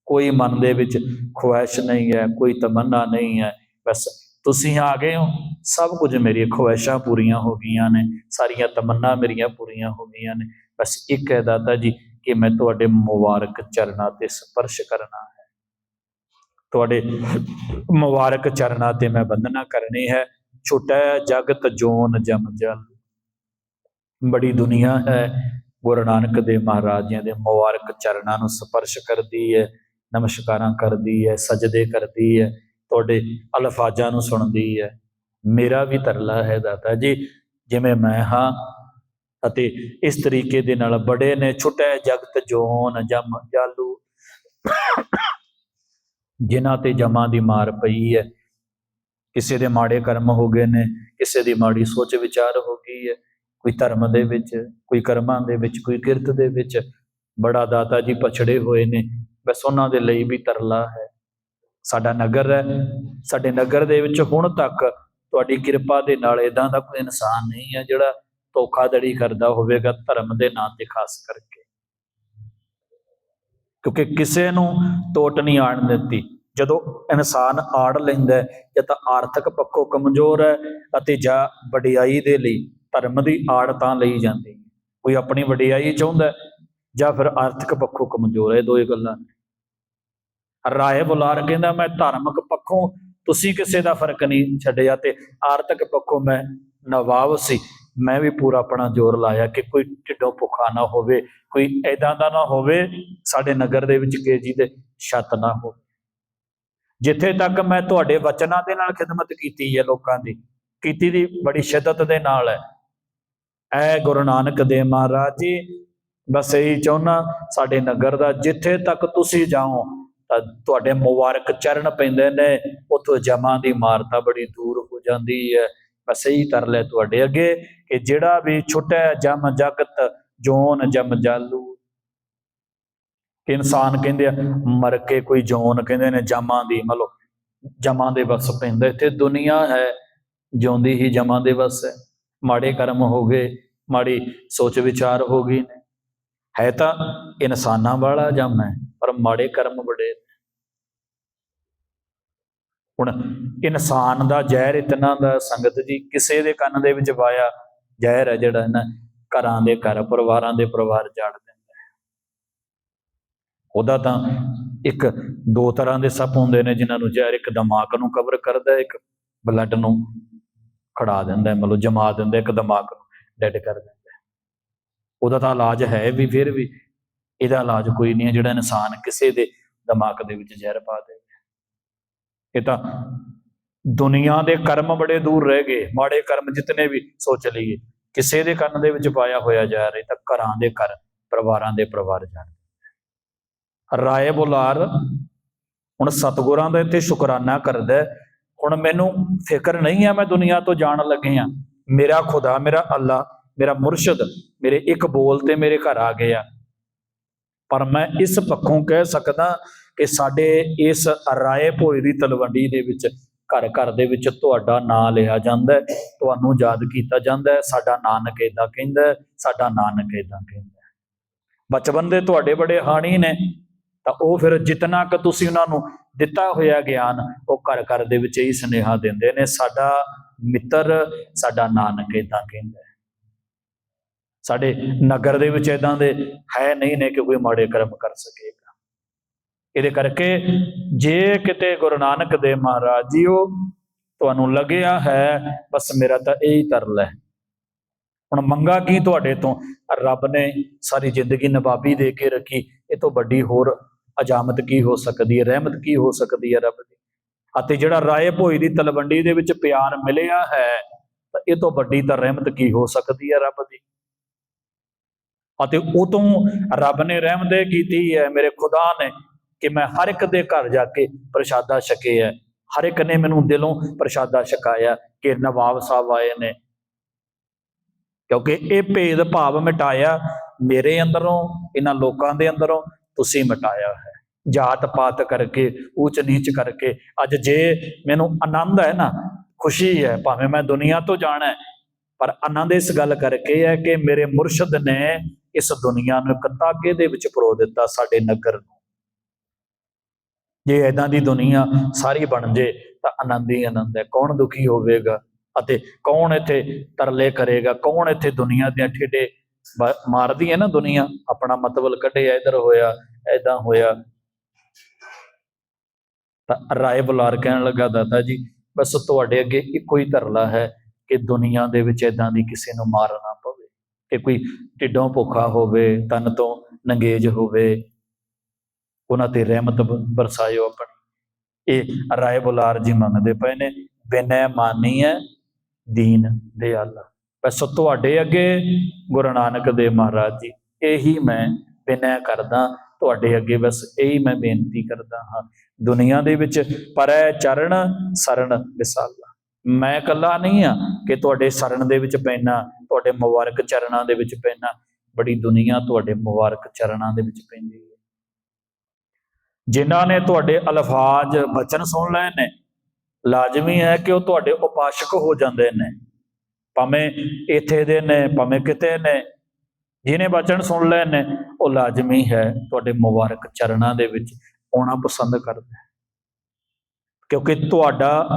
ਕੋਈ ਮਨ ਦੇ ਵਿੱਚ ਖੁਆਇਸ਼ ਨਹੀਂ ਹੈ, ਕੋਈ ਤਮੰਨਾ ਨਹੀਂ ਹੈ, ਬਸ ਤੁਸੀਂ ਆ ਗਏ ਹੋ। ਸਭ ਕੁਝ ਮੇਰੀਆਂ ਖੁਆਇਸ਼ਾਂ ਪੂਰੀਆਂ ਹੋ ਗਈਆਂ ਨੇ, ਸਾਰੀਆਂ ਤਮੰਨਾ ਮੇਰੀਆਂ ਪੂਰੀਆਂ ਹੋ ਗਈਆਂ ਨੇ। ਬਸ ਇੱਕ ਹੈ ਦਾਤਾ ਜੀ ਕਿ ਮੈਂ ਤੁਹਾਡੇ ਮੁਬਾਰਕ ਚਰਨਾਂ ਤੇ ਸਪਰਸ਼ ਕਰਨਾ ਹੈ। ਤੁਹਾਡੇ ਮੁਬਾਰਕ ਚਰਨਾਂ ਤੇ ਮੈਂ ਬੰਦਨਾ ਕਰਨੀ ਹੈ। ਛੋਟਾ ਜਗਤ ਜੋਨ ਜਮ ਜਲ। ਬੜੀ ਦੁਨੀਆ ਹੈ ਗੁਰੂ ਨਾਨਕ ਦੇ ਮਹਾਰਾਜਿਆਂ ਦੇ ਮੁਬਾਰਕ ਚਰਨਾਂ ਨੂੰ ਸਪਰਸ਼ ਕਰਦੀ ਹੈ, ਨਮਸਕਾਰਾਂ ਕਰਦੀ ਹੈ, ਸਜਦੇ ਕਰਦੀ ਹੈ, ਤੁਹਾਡੇ ਅਲਫਾਜ਼ਾਂ ਨੂੰ ਸੁਣਦੀ ਹੈ। ਮੇਰਾ ਵੀ ਤਰਲਾ ਹੈ ਦਾਤਾ ਜੀ, ਜਿਵੇਂ ਮੈਂ ਹਾਂ ਅਤੇ ਇਸ ਤਰੀਕੇ ਦੇ ਨਾਲ ਬੜੇ ਨੇ ਛੁੱਟੇ ਜਗਤ ਜੋਨ ਜਮ ਜਾਲੂ, ਜਿਨ੍ਹਾਂ ਤੇ ਜਮਾਂ ਦੀ ਮਾਰ ਪਈ ਹੈ। ਕਿਸੇ ਦੇ ਮਾੜੇ ਕਰਮ ਹੋ ਗਏ ਨੇ, ਕਿਸੇ ਦੀ ਮਾੜੀ ਸੋਚ ਵਿਚਾਰ ਹੋ ਗਈ ਹੈ। ਕੋਈ ਧਰਮ ਦੇ ਵਿੱਚ, ਕੋਈ ਕਰਮਾਂ ਦੇ ਵਿੱਚ, ਕੋਈ ਕਿਰਤ ਦੇ ਵਿੱਚ ਬੜਾ ਦਾਤਾ ਜੀ ਪਛੜੇ ਹੋਏ ਨੇ। ਬਸ ਉਹਨਾਂ ਦੇ ਲਈ ਵੀ ਤਰਲਾ ਹੈ। ਸਾਡਾ ਨਗਰ ਹੈ। ਸਾਡੇ ਨਗਰ ਦੇ ਵਿੱਚ ਹੁਣ ਤੱਕ ਤੁਹਾਡੀ ਕਿਰਪਾ ਦੇ ਨਾਲ ਇਦਾਂ ਦਾ ਕੋਈ ਇਨਸਾਨ ਨਹੀਂ ਹੈ ਜਿਹੜਾ ਧੋਖਾਧੜੀ ਕਰਦਾ ਹੋਵੇਗਾ ਧਰਮ ਦੇ ਨਾਂ ਤੇ ਖਾਸ ਕਰਕੇ। ਕਿਉਂਕਿ ਕਿਸੇ ਨੂੰ ਟੋਟ ਨਹੀਂ ਆਣ ਦਿੱਤੀ। ਜਦੋਂ ਇਨਸਾਨ ਆੜ ਲੈਂਦਾ ਹੈ ਜਾਂ ਤਾਂ ਆਰਥਿਕ ਪੱਖੋਂ ਕਮਜ਼ੋਰ ਹੈ ਅਤੇ ਜਾਂ ਵਡਿਆਈ ਦੇ ਲਈ ਧਰਮ ਦੀ ਆੜ ਤਾਂ ਲਈ ਜਾਂਦੀ ਕੋਈ ਆਪਣੀ ਵਡਿਆਈ ਚਾਹੁੰਦਾ ਜਾਂ ਫਿਰ ਆਰਥਿਕ ਪੱਖੋਂ ਕਮਜ਼ੋਰ ਹੈ, ਇਹ ਦੋਏ ਗੱਲਾਂ। ਰਾਏ ਬੁਲਾਰ ਕਹਿੰਦਾ, ਮੈਂ ਧਾਰਮਿਕ ਪੱਖੋਂ ਤੁਸੀਂ ਕਿਸੇ ਦਾ ਫ਼ਰਕ ਨਹੀਂ ਛੱਡਿਆ ਤੇ ਆਰਥਿਕ ਪੱਖੋਂ ਮੈਂ ਨਵਾਬ ਸੀ। ਮੈਂ ਵੀ ਪੂਰਾ ਆਪਣਾ ਜ਼ੋਰ ਲਾਇਆ ਕਿ ਕੋਈ ਢਿੱਡੋਂ ਭੁੱਖਾ ਨਾ ਹੋਵੇ, ਕੋਈ ਐਦਾਂ ਦਾ ਨਾ ਹੋਵੇ, ਸਾਡੇ ਨਗਰ ਦੇ ਵਿੱਚ ਕੇ ਜੀ ਦੇ ਛੱਤ ਨਾ ਹੋਵੇ। ਜਿੱਥੇ ਤੱਕ ਮੈਂ ਤੁਹਾਡੇ ਵਚਨਾਂ ਦੇ ਨਾਲ ਖਿਦਮਤ ਕੀਤੀ ਹੈ ਲੋਕਾਂ ਦੀ, ਕੀਤੀ ਦੀ ਬੜੀ ਸ਼ਿੱਦਤ ਦੇ ਨਾਲ ਹੈ। ਐ ਗੁਰੂ ਨਾਨਕ ਦੇਵ ਮਹਾਰਾਜ ਜੀ, ਬਸ ਇਹੀ ਚਾਹੁੰਨਾ ਸਾਡੇ ਨਗਰ ਦਾ, ਜਿੱਥੇ ਤੱਕ ਤੁਸੀਂ ਜਾਓ, ਤਾਂ ਤੁਹਾਡੇ ਮੁਬਾਰਕ ਚਰਨ ਪੈਂਦੇ ਨੇ, ਉਥੋਂ ਜਮਾਂ ਦੀ ਮਾਰਤਾ ਬੜੀ ਦੂਰ ਹੋ ਜਾਂਦੀ ਹੈ ਬਸ ਇਹੀ ਤਰਲ ਹੈ ਤੁਹਾਡੇ ਅੱਗੇ, ਕਿ ਜਿਹੜਾ ਵੀ ਛੁੱਟੈ ਜਮ ਜਗਤ, ਜੋਨ ਜਮ ਜਾਲੂ। ਕਿ ਇਨਸਾਨ ਕਹਿੰਦੇ ਆ, ਮਰ ਕੇ ਕੋਈ ਜੋਨ ਕਹਿੰਦੇ ਨੇ, ਜਮਾਂ ਦੀ ਮਤਲਬ ਜਮਾਂ ਦੇ ਵਸ ਪੈਂਦਾ, ਇੱਥੇ ਦੁਨੀਆ ਹੈ, ਜਿਉਂਦੀ ਹੀ ਜਮਾਂ ਦੇ ਵਸ ਹੈ। ਮਾੜੇ ਕਰਮ ਹੋ ਗਏ, ਮਾੜੀ ਸੋਚ ਵਿਚਾਰ ਹੋ ਗਈ ਨੇ। ਹੈ ਤਾਂ ਇਨਸਾਨਾਂ ਵਾਲਾ ਜਮ ਹੈ, ਪਰ ਮਾੜੇ ਕਰਮ ਬੜੇ ਹੁਣ ਇਨਸਾਨ ਦਾ ਜ਼ਹਿਰ ਇਤਨਾ ਦਾ ਸੰਗਤ ਜੀ, ਕਿਸੇ ਦੇ ਕੰਨ ਦੇ ਵਿੱਚ ਵਾਇਆ ਜ਼ਹਿਰ ਹੈ ਜਿਹੜਾ ਨਾ, ਘਰਾਂ ਦੇ ਘਰ, ਪਰਿਵਾਰਾਂ ਦੇ ਪਰਿਵਾਰ ਜਾੜ ਦਿੰਦਾ ਹੈ। ਉਹਦਾ ਤਾਂ ਇੱਕ ਦੋ ਤਰ੍ਹਾਂ ਦੇ ਸੱਪ ਹੁੰਦੇ ਨੇ, ਜਿਨ੍ਹਾਂ ਨੂੰ ਜ਼ਹਿਰ ਇੱਕ ਦਿਮਾਗ ਨੂੰ ਕਵਰ ਕਰਦਾ ਇੱਕ ਬਲੱਡ ਨੂੰ ਖੜਾ ਦਿੰਦਾ ਮਤਲਬ ਜਮਾ ਦਿੰਦਾ ਇੱਕ ਦਿਮਾਗ ਨੂੰ ਡੈਡ ਕਰ ਦਿੰਦਾ। ਉਹਦਾ ਤਾਂ ਇਲਾਜ ਹੈ ਵੀ ਫਿਰ ਵੀ ਇਹਦਾ ਇਲਾਜ ਕੋਈ ਨਹੀਂ ਹੈ ਜਿਹੜਾ ਇਨਸਾਨ ਕਿਸੇ ਦੇ ਦਿਮਾਗ ਦੇ ਵਿੱਚ ਜ਼ਹਿਰ ਪਾ ਦੇ ਇਹ ਤਾਂ ਦੁਨੀਆ ਦੇ ਕਰਮ ਬੜੇ ਦੂਰ ਰਹਿ ਗਏ ਮਾੜੇ ਕਰਮ ਜਿਤਨੇ ਵੀ ਸੋਚ ਲਈਏ ਕਿਸੇ ਦੇ ਕੰਨ ਦੇ ਵਿੱਚ ਪਾਇਆ ਹੋਇਆ ਜਾ ਰਿਹਾ ਤਾਂ ਘਰਾਂ ਦੇ ਘਰ ਪਰਿਵਾਰਾਂ ਦੇ ਪਰਿਵਾਰ ਜਾਣਦੇ ਰਾਏ ਬੁਲਾਰ ਹੁਣ ਸਤਗੁਰਾਂ ਦਾ ਇੱਥੇ ਸ਼ੁਕਰਾਨਾ ਕਰਦਾ ਹੈ। ਹੁਣ ਮੈਨੂੰ ਫਿਕਰ ਨਹੀਂ ਹੈ ਮੈਂ ਦੁਨੀਆ ਤੋਂ ਜਾਣ ਲੱਗੇ ਆ। ਮੇਰਾ ਖੁਦਾ ਮੇਰਾ ਅੱਲਾ ਮੇਰਾ ਮੁਰਸ਼ਿਦ ਮੇਰੇ ਇੱਕ ਬੋਲ ਤੇ ਮੇਰੇ ਘਰ ਆ ਗਏ ਆ। ਪਰ ਮੈਂ ਇਸ ਪੱਖੋਂ ਕਹਿ ਸਕਦਾ ਕਿ ਸਾਡੇ ਇਸ ਰਾਏ ਭੋਏ ਦੀ ਤਲਵੰਡੀ ਦੇ ਵਿੱਚ ਘਰ ਘਰ ਦੇ ਵਿੱਚ ਤੁਹਾਡਾ ਨਾਂ ਲਿਆ ਜਾਂਦਾ ਹੈ ਤੁਹਾਨੂੰ ਯਾਦ ਕੀਤਾ ਜਾਂਦਾ ਹੈ ਸਾਡਾ ਨਾਨਕ ਏਦਾਂ ਕਹਿੰਦਾ ਹੈ, ਸਾਡਾ ਨਾਨਕ ਏਦਾਂ ਕਹਿੰਦਾ ਬਚਪਨ ਦੇ ਤੁਹਾਡੇ ਬੜੇ ਹਾਣੀ ਨੇ ਤਾਂ ਉਹ ਫਿਰ ਜਿਤਨਾ ਕਿ ਤੁਸੀਂ ਉਹਨਾਂ ਨੂੰ ਦਿੱਤਾ ਹੋਇਆ ਗਿਆਨ ਉਹ ਘਰ ਘਰ ਦੇ ਵਿੱਚ ਹੀ ਸੁਨੇਹਾ ਦਿੰਦੇ ਨੇ, ਸਾਡਾ ਮਿੱਤਰ ਸਾਡਾ ਨਾਨਕ ਏਦਾਂ ਕਹਿੰਦਾ ਸਾਡੇ ਨਗਰ ਦੇ ਵਿੱਚ ਇਦਾਂ ਦੇ ਹੈ ਨਹੀਂ ਨੇ ਕਿ ਕੋਈ ਮਾੜੇ ਕਰਮ ਕਰ ਸਕੇਗਾ। ਇਹਦੇ ਕਰਕੇ ਜੇ ਕਿਤੇ ਗੁਰੂ ਨਾਨਕ ਦੇ ਮਹਾਰਾਜ ਜੀਓ ਤੁਹਾਨੂੰ ਲੱਗਿਆ ਹੈ, ਬਸ ਮੇਰਾ ਤਾਂ ਇਹੀ ਤਰਲ ਹੈ। ਹੁਣ ਮੰਗਾ ਕੀ ਤੁਹਾਡੇ ਤੋਂ? ਰੱਬ ਨੇ ਸਾਰੀ ਜ਼ਿੰਦਗੀ ਨਵਾਬੀ ਦੇ ਕੇ ਰੱਖੀ, ਇਹ ਤੋਂ ਵੱਡੀ ਹੋਰ ਅਜਾਮਤ ਕੀ ਹੋ ਸਕਦੀ ਹੈ, ਰਹਿਮਤ ਕੀ ਹੋ ਸਕਦੀ ਹੈ ਰੱਬ ਦੀ? ਅਤੇ ਜਿਹੜਾ ਰਾਏ ਭੋਈ ਦੀ ਤਲਵੰਡੀ ਦੇ ਵਿੱਚ ਪਿਆਰ ਮਿਲਿਆ ਹੈ, ਤਾਂ ਇਹ ਤੋਂ ਵੱਡੀ ਤਾਂ ਰਹਿਮਤ ਕੀ ਹੋ ਸਕਦੀ ਹੈ ਰੱਬ ਦੀ? ਅਤੇ ਉਹ ਤੋਂ ਰੱਬ ਨੇ ਰਹਿਮਤ ਕੀਤੀ ਹੈ, ਮੇਰੇ ਖੁਦਾ ਨੇ, ਕਿ ਮੈਂ ਹਰ ਇੱਕ ਦੇ ਘਰ ਜਾ ਕੇ ਪ੍ਰਸ਼ਾਦਾ ਛਕੇ ਹੈ। ਹਰ ਇੱਕ ਨੇ ਮੈਨੂੰ ਦਿਲੋਂ ਪ੍ਰਸ਼ਾਦਾ ਛਕਾਇਆ ਕਿ ਨਵਾਬ ਸਾਹਿਬ ਆਏ ਨੇ। ਕਿਉਂਕਿ ਇਹ ਭੇਦ ਭਾਵ ਮਿਟਾਇਆ ਮੇਰੇ ਅੰਦਰੋਂ, ਇਹਨਾਂ ਲੋਕਾਂ ਦੇ ਅੰਦਰੋਂ ਤੁਸੀਂ ਮਿਟਾਇਆ ਹੈ। ਜਾਤ ਪਾਤ ਕਰਕੇ ਉੱਚ ਨੀਚ ਕਰਕੇ, ਅੱਜ ਜੇ ਮੈਨੂੰ ਆਨੰਦ ਹੈ ਨਾ, ਖੁਸ਼ੀ ਹੈ, ਭਾਵੇਂ ਮੈਂ ਦੁਨੀਆ ਤੋਂ ਜਾਣਾ ਪਰ ਆਨੰਦ ਇਸ ਗੱਲ ਕਰਕੇ ਹੈ ਕਿ ਮੇਰੇ ਮੁਰਸ਼ਿਦ ਨੇ ਇਸ ਦੁਨੀਆ ਨੂੰ ਇੱਕ ਤਾਗੇ ਦੇ ਵਿੱਚ ਪਰੋ ਦਿੱਤਾ ਸਾਡੇ ਨਗਰ ਨੂੰ। ਜੇ ਐਦਾਂ ਦੀ ਦੁਨੀਆ ਸਾਰੀ ਬਣ ਜੇ, ਤਾਂ ਆਨੰਦ ਹੀ ਆਨੰਦ ਹੈ। ਕੌਣ ਦੁਖੀ ਹੋਵੇਗਾ ਅਤੇ ਕੌਣ ਇੱਥੇ ਤਰਲੇ ਕਰੇਗਾ? ਕੌਣ ਇੱਥੇ ਦੁਨੀਆ ਦੇ ਠੇਡੇ ਮਾਰਦੀ ਹੈ ਨਾ ਦੁਨੀਆ? ਆਪਣਾ ਮਤਲਬ ਕੱਢਿਆ ਇਧਰ ਹੋਇਆ। ਐਦਾਂ ਹੋਇਆ। ਤਾਂ ਰਾਏ ਬੁਲਾਰ ਕਹਿਣ ਲੱਗਾ, ਦਾਦਾ ਜੀ, ਬਸ ਤੁਹਾਡੇ ਅੱਗੇ ਇੱਕੋ ਹੀ ਧਰਲਾ ਹੈ ਕਿ ਦੁਨੀਆ ਦੇ ਵਿੱਚ ਐਦਾਂ ਦੀ ਕਿਸੇ ਨੂੰ ਮਾਰਨਾ ਪਵੇ। ਕਿ ਕੋਈ ਢਿੱਡੋਂ ਭੁੱਖਾ ਹੋਵੇ, ਤਨ ਤੋਂ ਨੰਗੇਜ ਹੋਵੇ, ਉਹਨਾਂ ਤੇ ਰਹਿਮਤ ਬ- ਬਰਸਾਇਓ ਆਪਣੀ। ਇਹ ਰਾਏ ਬੁਲਾਰ ਜੀ ਮੰਗਦੇ ਪਏ ਨੇ, ਬਿਨੈ ਮਾਨੀ ਹੈ ਦੀਨ ਦਿਆਲਾ। ਬਸ ਤੁਹਾਡੇ ਅੱਗੇ ਗੁਰੂ ਨਾਨਕ ਦੇਵ ਮਹਾਰਾਜ ਜੀ, ਇਹੀ ਮੈਂ ਬਿਨੈ ਕਰਦਾ ਤੁਹਾਡੇ ਅੱਗੇ ਬਸ ਇਹੀ ਮੈਂ ਬੇਨਤੀ ਕਰਦਾ ਹਾਂ। ਦੁਨੀਆ ਦੇ ਵਿੱਚ ਪਰੈ ਚਰਨ ਸਰਣ ਵਿਸਾਲਾ। ਮੈਂ ਇਕੱਲਾ ਨਹੀਂ ਆ ਕਿ ਤੁਹਾਡੇ ਸਰਣ ਦੇ ਵਿੱਚ ਪੈਣਾ, ਤੁਹਾਡੇ ਮੁਬਾਰਕ ਚਰਨਾਂ ਦੇ ਵਿੱਚ ਪੈਣਾ। ਬੜੀ ਦੁਨੀਆ ਤੁਹਾਡੇ ਮੁਬਾਰਕ ਚਰਨਾਂ ਦੇ ਵਿੱਚ ਪੈਂਦੀ ਹੈ। ਜਿਨ੍ਹਾਂ ਨੇ ਤੁਹਾਡੇ ਅਲਫਾਜ਼, ਬਚਨ ਸੁਣ ਲਏ ਨੇ, ਲਾਜ਼ਮੀ ਹੈ ਕਿ ਉਹ ਤੁਹਾਡੇ ਉਪਾਸ਼ਕ ਹੋ ਜਾਂਦੇ ਨੇ। ਭਾਵੇਂ ਇੱਥੇ ਦੇ ਨੇ, ਭਾਵੇਂ ਕਿਤੇ ਨੇ ਜਿਹਨੇ ਬਚਨ ਸੁਣ ਲਏ ਨੇ, ਉਹ ਲਾਜ਼ਮੀ ਹੈ, ਤੁਹਾਡੇ ਮੁਬਾਰਕ ਚਰਨਾਂ ਦੇ ਵਿੱਚ ਆਉਣਾ ਪਸੰਦ ਕਰਦਾ ਹੈ। ਕਿਉਂਕਿ ਤੁਹਾਡਾ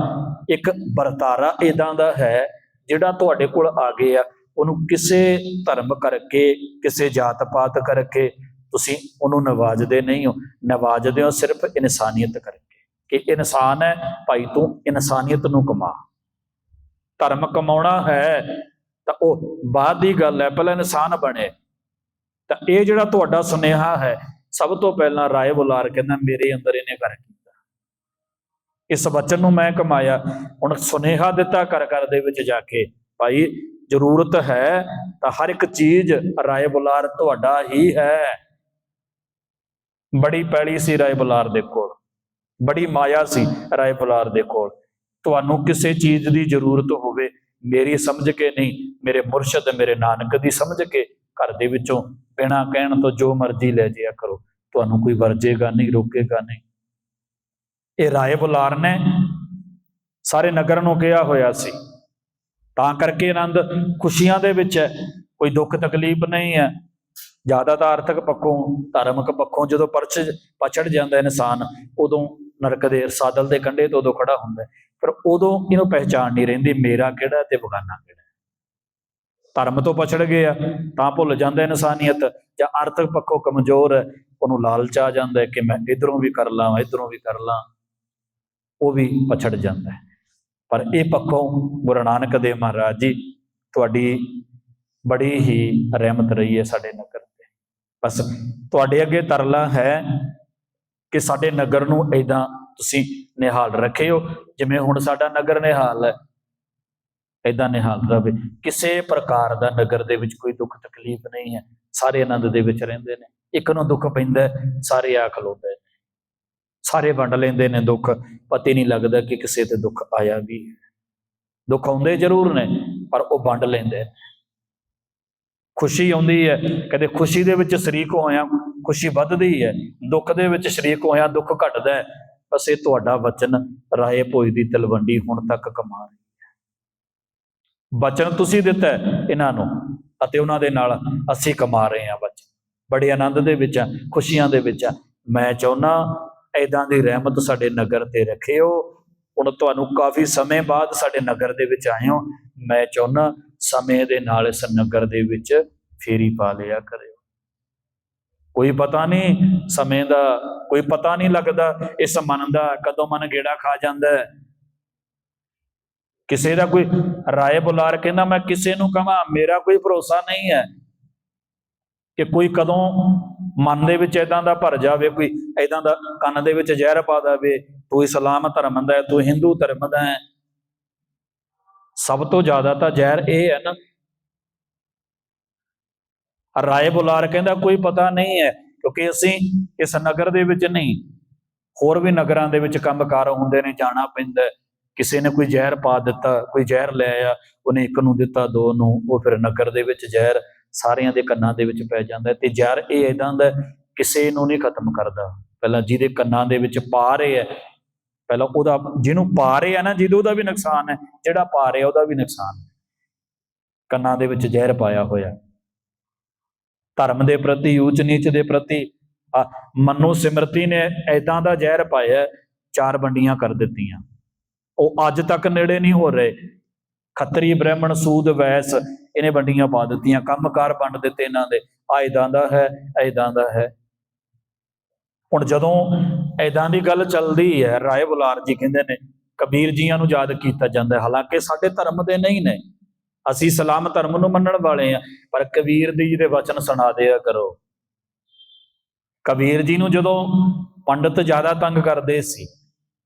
ਇੱਕ ਵਰਤਾਰਾ ਇਦਾਂ ਦਾ ਹੈ, ਜਿਹੜਾ ਤੁਹਾਡੇ ਕੋਲ ਆ ਗਿਆ ਉਹਨੂੰ ਕਿਸੇ ਧਰਮ ਕਰਕੇ, ਕਿਸੇ ਜਾਤ ਪਾਤ ਕਰਕੇ ਤੁਸੀਂ ਉਹਨੂੰ ਨਵਾਜਦੇ ਨਹੀਂ ਹੋ। ਨਵਾਜਦੇ ਹੋ ਸਿਰਫ ਇਨਸਾਨੀਅਤ ਕਰਕੇ ਕਿ ਇਨਸਾਨ ਹੈ, ਭਾਈ ਤੂੰ ਇਨਸਾਨੀਅਤ ਨੂੰ ਕਮਾ। ਧਰਮ ਕਮਾਉਣਾ ਹੈ ਤਾਂ ਉਹ ਬਾਅਦ ਦੀ ਗੱਲ ਹੈ, ਪਹਿਲਾਂ ਇਨਸਾਨ ਬਣੇ। ਤਾਂ ਇਹ ਜਿਹੜਾ ਤੁਹਾਡਾ ਸੁਨੇਹਾ ਹੈ, ਸਭ ਤੋਂ ਪਹਿਲਾਂ ਰਾਏ ਬੁਲਾਰ ਕਹਿੰਦਾ ਮੇਰੇ ਅੰਦਰ ਇਹਨੇ ਕਰ ਕੀਤਾ। ਇਸ ਬਚਨ ਨੂੰ ਮੈਂ ਕਮਾਇਆ। ਹੁਣ ਸੁਨੇਹਾ ਦਿੱਤਾ ਕਰ ਕਰ ਦੇ ਵਿੱਚ ਜਾ ਕੇ, ਭਾਈ ਜ਼ਰੂਰਤ ਹੈ ਤਾਂ ਹਰ ਇੱਕ ਚੀਜ਼ ਰਾਏ ਬੁਲਾਰ ਤੁਹਾਡਾ ਹੀ ਹੈ। ਬੜੀ ਪੈੜੀ ਸੀ ਰਾਏ ਬੁਲਾਰ ਦੇ ਕੋਲ। ਬੜੀ ਮਾਇਆ ਸੀ ਰਾਏ ਬੁਲਾਰ ਦੇ ਕੋਲ। ਤੁਹਾਨੂੰ ਕਿਸੇ ਚੀਜ਼ ਦੀ ਜ਼ਰੂਰਤ ਹੋਵੇ ਮੇਰੀ ਸਮਝ ਕੇ ਨਹੀਂ, ਮੇਰੇ ਮੁਰਸ਼ਿਦ, ਮੇਰੇ ਨਾਨਕ ਦੀ ਸਮਝ ਕੇ ਘਰ ਦੇ ਵਿੱਚੋਂ ਬਿਨਾਂ ਕਹਿਣ ਤੋਂ ਜੋ ਮਰਜ਼ੀ ਲੈ ਜਿਆ ਕਰੋ। ਤੁਹਾਨੂੰ ਕੋਈ ਵਰਜੇਗਾ ਨਹੀਂ, ਰੋਕੇਗਾ ਨਹੀਂ। ਇਹ ਰਾਏ ਬੁਲਾਰ ਨੇ ਸਾਰੇ ਨਗਰ ਨੂੰ ਕਿਹਾ ਹੋਇਆ ਸੀ। ਤਾਂ ਕਰਕੇ ਆਨੰਦ ਖੁਸ਼ੀਆਂ ਦੇ ਵਿੱਚ ਹੈ, ਕੋਈ ਦੁੱਖ ਤਕਲੀਫ ਨਹੀਂ ਹੈ। ਜ਼ਿਆਦਾ ਤਾਂ ਆਰਥਿਕ ਪੱਖੋਂ, ਧਾਰਮਿਕ ਪੱਖੋਂ ਜਦੋਂ ਪਰਚ ਪਛੜ ਜਾਂਦਾ ਇਨਸਾਨ, ਉਦੋਂ ਨਰਕ ਦੇ ਸਾਦਲ ਦੇ ਕੰਢੇ ਤੋਂ ਉਦੋਂ ਖੜਾ ਹੁੰਦਾ ਪਰ ਉਦੋਂ ਇਹਨੂੰ ਪਹਿਚਾਣ ਨਹੀਂ ਰਹਿੰਦੀ, ਮੇਰਾ ਕਿਹੜਾ ਤੇ ਬਗਾਨਾ ਕਿਹੜਾ ਧਰਮ ਤੋਂ ਪਛੜ ਗਏ ਆ, ਤਾਂ ਭੁੱਲ ਜਾਂਦਾ ਇਨਸਾਨੀਅਤ, ਜਾਂ ਆਰਥਿਕ ਪੱਖੋਂ ਕਮਜ਼ੋਰ ਹੈ, ਉਹਨੂੰ ਲਾਲਚ ਆ ਜਾਂਦਾ ਕਿ ਮੈਂ ਇਧਰੋਂ ਵੀ ਕਰ ਲਾਂ, ਇਧਰੋਂ ਵੀ ਕਰ ਲਾਂ। ਉਹ ਵੀ ਪਛੜ ਜਾਂਦਾ ਪਰ ਇਹ ਪੱਖੋਂ ਗੁਰੂ ਨਾਨਕ ਦੇਵ ਮਹਾਰਾਜ ਜੀ, ਤੁਹਾਡੀ ਬੜੀ ਹੀ ਰਹਿਮਤ ਰਹੀ ਹੈ ਸਾਡੇ ਨਗਰ ਤੇ। ਬਸ ਤੁਹਾਡੇ ਅੱਗੇ ਤਰਲਾ ਹੈ ਕਿ ਸਾਡੇ ਨਗਰ ਨੂੰ ਐਦਾਂ ਤੁਸੀਂ ਨਿਹਾਲ ਰੱਖਿਓ, ਜਿਵੇਂ ਹੁਣ ਸਾਡਾ ਨਗਰ ਨਿਹਾਲ ਹੈ। ਐਦਾਂ ਨਿਹਾਲ ਰਵੇ ਕਿਸੇ ਪ੍ਰਕਾਰ ਦਾ ਨਗਰ ਦੇ ਵਿੱਚ ਕੋਈ ਦੁੱਖ ਤਕਲੀਫ ਨਹੀਂ ਹੈ। ਸਾਰੇ ਆਨੰਦ ਦੇ ਵਿੱਚ ਰਹਿੰਦੇ ਨੇ। ਇੱਕ ਨੂੰ ਦੁੱਖ ਪੈਂਦਾ ਸਾਰੇ ਆ ਖਲੋਦੇ ਨੇ। ਸਾਰੇ ਵੰਡ ਲੈਂਦੇ ਨੇ ਦੁੱਖ। ਪਤਾ ਨਹੀਂ ਲੱਗਦਾ ਕਿ ਕਿਸੇ ਤੇ ਦੁੱਖ ਆਇਆ ਵੀ ਹੈ। ਦੁੱਖ ਆਉਂਦੇ ਜ਼ਰੂਰ ਨੇ, ਪਰ ਉਹ ਵੰਡ ਲੈਂਦੇ ਨੇ। ਖੁਸ਼ੀ ਆਉਂਦੀ ਹੈ। ਕਦੇ ਖੁਸ਼ੀ ਦੇ ਵਿੱਚ ਸ਼ਰੀਕ ਹੋਇਆ, ਖੁਸ਼ੀ ਵੱਧਦੀ ਹੈ। ਦੁੱਖ ਦੇ ਵਿੱਚ ਸ਼ਰੀਕ ਹੋਇਆ, ਦੁੱਖ ਘਟਦਾ ਹੈ ਤੁਹਾਡਾ ਵਚਨ ਰਾਏ ਭੋਜ ਦੀ ਤਲਵੰਡੀ ਹੁਣ ਤੱਕ ਕਮਾ ਰਹੀ ਹੈ। ਵਚਨ ਤੁਸੀਂ ਦਿੱਤਾ ਇਹਨਾਂ ਨੂੰ ਅਤੇ ਉਹਨਾਂ ਦੇ ਨਾਲ ਅਸੀਂ ਕਮਾ ਰਹੇ ਹਾਂ ਵਚਨ। ਬੜੇ ਆਨੰਦ ਦੇ ਵਿੱਚ ਆ ਖੁਸ਼ੀਆਂ ਦੇ ਵਿੱਚ ਆ ਮੈਂ ਚਾਹੁੰਦਾ ਐਦਾਂ ਦੀ ਰਹਿਮਤ ਸਾਡੇ ਨਗਰ ਤੇ ਰੱਖਿਓ। ਹੁਣ ਤੁਹਾਨੂੰ ਕਾਫੀ ਸਮੇਂ ਬਾਅਦ ਸਾਡੇ ਨਗਰ ਦੇ ਵਿੱਚ ਆਏ ਹੋ। ਮੈਂ ਚਾਹੁੰਦਾ ਸਮੇਂ ਦੇ ਨਾਲ ਇਸ ਨਗਰ ਦੇ ਵਿੱਚ ਫੇਰੀ ਪਾ ਲਿਆ ਕਰਿਓ। ਕੋਈ ਪਤਾ ਨਹੀਂ ਸਮੇਂ ਦਾ, ਕੋਈ ਪਤਾ ਨਹੀਂ ਲੱਗਦਾ ਇਸ ਮਨ ਦਾ ਕਦੋਂ ਮਨ ਗੇੜਾ ਖਾ ਜਾਂਦਾ ਹੈ। ਕਿਸੇ ਦਾ ਕੋਈ ਰਾਏ ਬੁਲਾਰ ਕਹਿੰਦਾ, ਮੈਂ ਕਿਸੇ ਨੂੰ ਕਹਾਂ, ਮੇਰਾ ਕੋਈ ਭਰੋਸਾ ਨਹੀਂ ਹੈ ਕਿ ਕੋਈ ਕਦੋਂ ਮਨ ਦੇ ਵਿੱਚ ਇਦਾਂ ਦਾ ਭਰ ਜਾਵੇ, ਕੋਈ ਇਦਾਂ ਦਾ ਕੰਨ ਦੇ ਵਿੱਚ ਜ਼ਹਿਰ ਪਾ ਦੇਵੇ, ਤੂੰ ਇਸਲਾਮ ਧਰਮ ਦਾ ਹੈ, ਤੂੰ ਹਿੰਦੂ ਧਰਮ ਦਾ ਹੈ। ਸਭ ਤੋਂ ਜ਼ਿਆਦਾ ਤਾਂ ਜ਼ਹਿਰ ਇਹ ਹੈ ਨਾ ਰਾਏ ਬੁਲਾਰ ਕਹਿੰਦਾ, ਕੋਈ ਪਤਾ ਨਹੀਂ ਹੈ, ਕਿਉਂਕਿ ਅਸੀਂ ਇਸ ਨਗਰ ਦੇ ਵਿੱਚ ਨਹੀਂ। ਹੋਰ ਵੀ ਨਗਰਾਂ ਦੇ ਵਿੱਚ ਕੰਮਕਾਰ ਹੁੰਦੇ ਨੇ, ਜਾਣਾ ਪੈਂਦਾ ਕਿਸੇ ਨੇ ਕੋਈ ਜ਼ਹਿਰ ਪਾ ਦਿੱਤਾ, ਕੋਈ ਜ਼ਹਿਰ ਲੈ ਆਇਆ, ਉਹਨੇ ਇੱਕ ਨੂੰ ਦਿੱਤਾ, ਦੋ ਨੂੰ, ਉਹ ਫਿਰ ਨਗਰ ਦੇ ਵਿੱਚ ਜ਼ਹਿਰ ਸਾਰਿਆਂ ਦੇ ਕੰਨਾਂ ਦੇ ਵਿੱਚ ਪੈ ਜਾਂਦਾ ਹੈ। ਤੇ ਜ਼ਹਿਰ ਇਹ ਇਦਾਂ ਦਾ ਕਿਸੇ ਨੂੰ ਨਹੀਂ ਖਤਮ ਕਰਦਾ। ਪਹਿਲਾਂ ਜਿਹਦੇ ਕੰਨਾਂ ਦੇ ਵਿੱਚ ਪਾ ਰਹੇ ਹੈ, ਪਹਿਲਾਂ ਉਹਦਾ, ਜਿਹਨੂੰ ਪਾ ਰਹੇ ਆ ਨਾ, ਜਿਹਦੇ ਉਹਦਾ ਵੀ ਨੁਕਸਾਨ ਹੈ, ਜਿਹੜਾ ਪਾ ਰਿਹਾ ਉਹਦਾ ਵੀ ਨੁਕਸਾਨ ਕੰਨਾਂ ਦੇ ਵਿੱਚ ਜ਼ਹਿਰ ਪਾਇਆ ਹੋਇਆ ਧਰਮ ਦੇ ਪ੍ਰਤੀ ਉੱਚ ਨੀਚ ਦੇ ਪ੍ਰਤੀ ਆ, ਮਨੋ ਸਿਮਰਤੀ ਨੇ ਐਦਾਂ ਦਾ ਜ਼ਹਿਰ ਪਾਇਆ ਚਾਰ ਵੰਡੀਆਂ ਕਰ ਦਿੱਤੀਆਂ। ਉਹ ਅੱਜ ਤੱਕ ਨੇੜੇ ਨਹੀਂ ਹੋ ਰਹੇ। ਖੱਤਰੀ ਬ੍ਰਾਹਮਣ ਸੂਦ ਵੈਸ ਇਹਨੇ ਵੰਡੀਆਂ ਪਾ ਦਿੱਤੀਆਂ। ਕੰਮਕਾਰ ਵੰਡ ਦਿੱਤੇ ਇਹਨਾਂ ਦੇ। ਆ ਇਦਾਂ ਦਾ ਹੈ ਐਦਾਂ ਦਾ ਹੈ। ਹੁਣ ਜਦੋਂ ਐਦਾਂ ਦੀ ਗੱਲ ਚੱਲਦੀ ਹੈ ਰਾਏ ਬੁਲਾਰ ਜੀ ਕਹਿੰਦੇ ਨੇ ਕਬੀਰ ਜੀਆਂ ਨੂੰ ਯਾਦ ਕੀਤਾ ਜਾਂਦਾ ਹਾਲਾਂਕਿ ਸਾਡੇ ਧਰਮ ਦੇ ਨਹੀਂ ਨੇ। ਅਸੀਂ ਇਸਲਾਮ ਧਰਮ ਨੂੰ ਮੰਨਣ ਵਾਲੇ ਆ ਪਰ ਕਬੀਰ ਜੀ ਦੇ ਵਚਨ ਸੁਣਾ ਦਿਆ ਕਰੋ। ਕਬੀਰ ਜੀ ਨੂੰ ਜਦੋਂ ਪੰਡਤ ਜ਼ਿਆਦਾ ਤੰਗ ਕਰਦੇ ਸੀ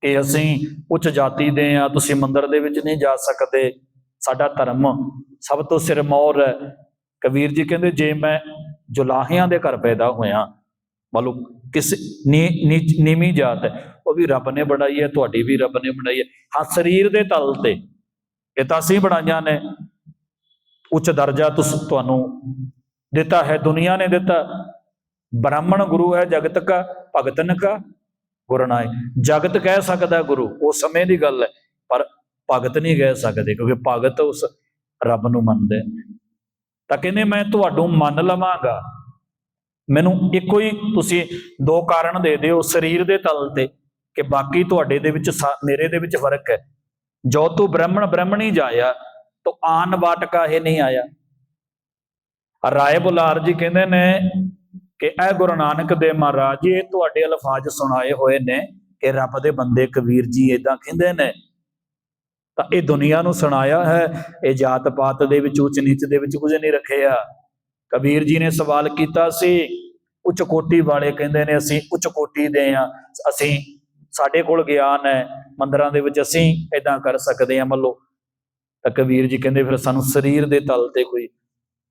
ਕਿ ਅਸੀਂ ਉੱਚ ਜਾਤੀ ਦੇ ਆ ਤੁਸੀਂ ਮੰਦਰ ਦੇ ਵਿੱਚ ਨਹੀਂ ਜਾ ਸਕਦੇ, ਸਾਡਾ ਧਰਮ ਸਭ ਤੋਂ ਸਿਰਮੌਰ ਹੈ। ਕਬੀਰ ਜੀ ਕਹਿੰਦੇ, ਜੇ ਮੈਂ ਜੁਲਾਹਿਆਂ ਦੇ ਘਰ ਪੈਦਾ ਹੋਇਆ ਮੰਨ ਲਓ ਕਿਸ ਨੀ- ਨੀਚ- ਨੀਵੀਂ ਜਾਤ ਹੈ, ਉਹ ਵੀ ਰੱਬ ਨੇ ਬਣਾਈ ਹੈ, ਤੁਹਾਡੀ ਵੀ ਰੱਬ ਨੇ ਬਣਾਈ ਹੈ। ਹਾਂ, ਸਰੀਰ ਦੇ ਤਲ ਤੇ, ਇਹ ਤਾਂ ਅਸੀਂ ਬਣਾਈਆਂ ਨੇ। ਉੱਚ ਦਰਜਾ ਤੁਸ, ਤੁਹਾਨੂੰ ਦਿੱਤਾ ਹੈ, ਦੁਨੀਆ ਨੇ ਦਿੱਤਾ। ਬ੍ਰਾਹਮਣ ਗੁਰੂ ਹੈ, ਜਗਤ ਕਾ ਭਗਤਨ ਕਾ ਗੁਰਨਾਏ ਜਗਤ ਕਹਿ ਸਕਦਾ ਗੁਰੂ ਉਸ ਸਮੇਂ ਦੀ ਗੱਲ ਹੈ, ਪਰ ਭਗਤ ਨਹੀਂ ਕਹਿ ਸਕਦੇ, ਕਿਉਂਕਿ ਭਗਤ ਉਸ ਰੱਬ ਨੂੰ ਮੰਨਦੇ ਤਾਂ ਕਹਿੰਦੇ, ਮੈਂ ਤੁਹਾਨੂੰ ਮੰਨ ਲਵਾਂਗਾ। ਮੈਨੂੰ ਇੱਕੋ ਹੀ ਤੁਸੀਂ ਦੋ ਕਾਰਨ ਦੇ ਦਿਓ ਸਰੀਰ ਦੇ ਤਲ ਤੇ, ਕਿ ਬਾਕੀ ਤੁਹਾਡੇ ਦੇ ਵਿੱਚ ਸਾ- ਮੇਰੇ ਦੇ ਵਿੱਚ ਫ਼ਰਕ ਹੈ। ਜੋ ਤੂੰ ਬ੍ਰਾਹਮਣ, ਬ੍ਰਾਹਮਣੀ ਜਾਇਆ ਤੋ ਆਨ ਵਾਟਕਾ ਇਹ ਨਹੀਂ ਆਇਆ। ਰਾਏ ਬੁਲਾਰ ਜੀ ਕਹਿੰਦੇ ਨੇ ਕਿ ਇਹ ਗੁਰੂ ਨਾਨਕ ਦੇਵ ਮਹਾਰਾਜ ਜੀ, ਇਹ ਤੁਹਾਡੇ ਅਲਫਾਜ਼ ਸੁਣਾਏ ਹੋਏ ਨੇ ਕਿ ਰੱਬ ਦੇ ਬੰਦੇ ਕਬੀਰ ਜੀ ਇਦਾਂ ਕਹਿੰਦੇ ਨੇ। ਤਾਂ ਇਹ ਦੁਨੀਆ ਨੂੰ ਸੁਣਾਇਆ ਹੈ, ਇਹ ਜਾਤ ਪਾਤ ਦੇ ਵਿੱਚ, ਉੱਚ ਨੀਚ ਦੇ ਵਿੱਚ ਕੁਝ ਨਹੀਂ ਰੱਖਿਆ। ਕਬੀਰ ਜੀ ਨੇ ਸਵਾਲ ਕੀਤਾ ਸੀ, ਉੱਚ ਕੋਟੀ ਵਾਲੇ ਕਹਿੰਦੇ ਨੇ, ਅਸੀਂ ਉੱਚ ਕੋਟੀ ਦੇ ਆ ਅਸੀਂ ਸਾਡੇ ਕੋਲ ਗਿਆਨ ਹੈ, ਮੰਦਰਾਂ ਦੇ ਵਿੱਚ ਅਸੀਂ ਇਦਾਂ ਕਰ ਸਕਦੇ ਹਾਂ, ਮੰਨ ਲਓ ਤਾਂ ਕਬੀਰ ਜੀ ਕਹਿੰਦੇ ਫਿਰ ਸਾਨੂੰ ਸਰੀਰ ਦੇ ਤਲ ਤੇ ਕੋਈ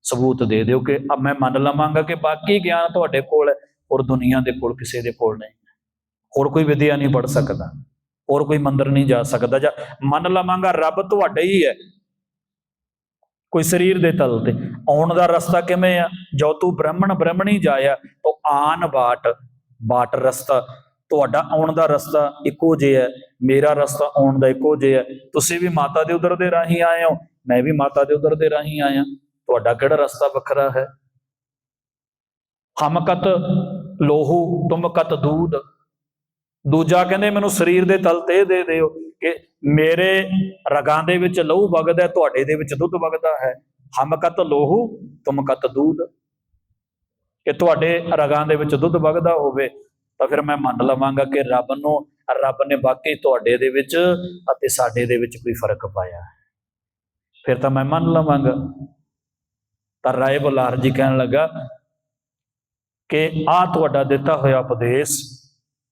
ਸਬੂਤ ਦੇ ਦਿਓ ਕਿ ਅਬ ਮੈਂ ਮੰਨ ਲਵਾਂਗਾ ਕਿ ਬਾਕੀ ਗਿਆਨ ਤੁਹਾਡੇ ਕੋਲ ਹੈ ਔਰ ਦੁਨੀਆ ਦੇ ਕੋਲ ਕਿਸੇ ਦੇ ਕੋਲ ਨਹੀਂ। ਹੋਰ ਕੋਈ ਵਿਦਿਆ ਨਹੀਂ ਪੜ ਸਕਦਾ, ਹੋਰ ਕੋਈ ਮੰਦਰ ਨਹੀਂ ਜਾ ਸਕਦਾ ਜਾਂ ਮੰਨ ਲਵਾਂਗਾ ਰੱਬ ਤੁਹਾਡਾ ਹੀ ਹੈ। ਕੋਈ ਸਰੀਰ ਦੇ ਤਲ ਤੇ ਆਉਣ ਦਾ ਰਸਤਾ ਕਿਵੇਂ ਆ? ਜੋ ਤੂੰ ਬ੍ਰਾਹਮਣ ਬ੍ਰਾਹਮਣੀ ਜਾਇਆ ਤੋ ਆਨ ਬਾਟ ਬਾਟ ਰਸਤਾ, ਤੁਹਾਡਾ ਆਉਣ ਦਾ ਰਸਤਾ ਇੱਕੋ ਜਿਹਾ ਹੈ। ਮੇਰਾ ਰਸਤਾ ਆਉਣ ਦਾ ਇੱਕੋ ਜਿਹਾ ਹੈ। ਤੁਸੀਂ ਵੀ ਮਾਤਾ ਦੇ ਉਦਰ ਦੇ ਰਾਹੀਂ ਆਏ ਹੋ, ਮੈਂ ਵੀ ਮਾਤਾ ਦੇ ਉਦਰ ਦੇ ਰਾਹੀਂ ਆਇਆ। ਤੁਹਾਡਾ ਕਿਹੜਾ ਰਸਤਾ ਵੱਖਰਾ ਹੈ? ਹਮਕਤ ਲੋਹੂ, ਤੁਮ ਦੂਧ ਦੂਜਾ ਕਹਿੰਦੇ, ਮੈਨੂੰ ਸਰੀਰ ਦੇ ਤਲ ਤੇ ਇਹ ਦੇ ਦਿਓ ਕਿ ਮੇਰੇ ਰਗਾਂ ਦੇ ਵਿੱਚ ਲਹੂ ਵਗਦਾ ਤੁਹਾਡੇ ਦੇ ਵਿੱਚ ਦੁੱਧ ਵਗਦਾ ਹੈ। ਹਮ ਲੋਹੂ ਤੁਮਕਤ ਦੂਧ ਕਿ ਤੁਹਾਡੇ ਰਗਾਂ ਦੇ ਵਿੱਚ ਦੁੱਧ ਵਗਦਾ ਹੋਵੇ, ਤਾਂ ਫਿਰ ਮੈਂ ਮੰਨ ਲਵਾਂਗਾ ਕਿ ਰੱਬ ਨੂੰ ਰੱਬ ਨੇ ਵਾਕਈ ਤੁਹਾਡੇ ਦੇ ਵਿੱਚ ਅਤੇ ਸਾਡੇ ਦੇ ਵਿੱਚ ਕੋਈ ਫ਼ਰਕ ਪਾਇਆ ਹੈ। ਫਿਰ ਤਾਂ ਮੈਂ ਮੰਨ ਲਵਾਂਗਾ। ਤਾਂ ਰਾਏ ਬੁਲਾਰ ਜੀ ਕਹਿਣ ਲੱਗਾ ਕਿ ਆ ਤੁਹਾਡਾ ਦਿੱਤਾ ਹੋਇਆ ਉਪਦੇਸ਼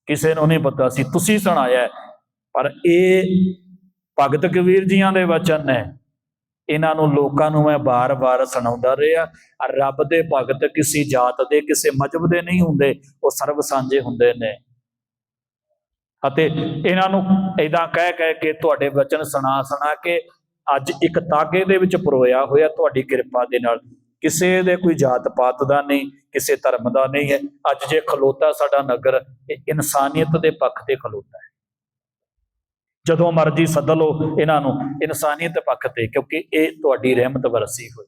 ਕਿਸੇ ਨੂੰ ਨਹੀਂ ਪਤਾ ਸੀ, ਤੁਸੀਂ ਸੁਣਾਇਆ ਪਰ ਇਹ ਭਗਤ ਕਬੀਰ ਜੀਆਂ ਦੇ ਵਚਨ ਨੇ। ਇਹਨਾਂ ਨੂੰ ਲੋਕਾਂ ਨੂੰ ਮੈਂ ਬਾਰ-ਬਾਰ ਸੁਣਾਉਂਦਾ ਰਿਹਾ। ਰੱਬ ਦੇ ਭਗਤ ਕਿਸੇ ਜਾਤ ਦੇ, ਕਿਸੇ ਮਜਬ ਦੇ ਨਹੀਂ ਹੁੰਦੇ। ਉਹ ਸਰਬ ਸਾਂਝੇ ਹੁੰਦੇ ਨੇ। ਅਤੇ ਇਹਨਾਂ ਨੂੰ ਇਦਾਂ ਕਹਿ ਕਹਿ ਕੇ ਤੁਹਾਡੇ ਵਚਨ ਸੁਣਾ ਸੁਣਾ ਕੇ ਅੱਜ ਇੱਕ ਤਾਗੇ ਦੇ ਵਿੱਚ ਪਰੋਇਆ ਹੋਇਆ ਤੁਹਾਡੀ ਕਿਰਪਾ ਦੇ ਨਾਲ। ਕਿਸੇ ਦੇ ਕੋਈ ਜਾਤ ਪਾਤ ਦਾ ਨਹੀਂ, ਕਿਸੇ ਧਰਮ ਦਾ ਨਹੀਂ ਹੈ। ਅੱਜ ਜੇ ਖਲੋਤਾ ਸਾਡਾ ਨਗਰ, ਇਹ ਇਨਸਾਨੀਅਤ ਦੇ ਪੱਖ ਤੇ ਖਲੋਤਾ ਹੈ। ਜਦੋਂ ਮਰਜ਼ੀ ਸੱਦ ਲਓ ਇਹਨਾਂ ਨੂੰ ਇਨਸਾਨੀਅਤ ਪੱਖ ਤੇ, ਕਿਉਂਕਿ ਇਹ ਤੁਹਾਡੀ ਰਹਿਮਤ ਵਰਸੀ ਹੋਈ।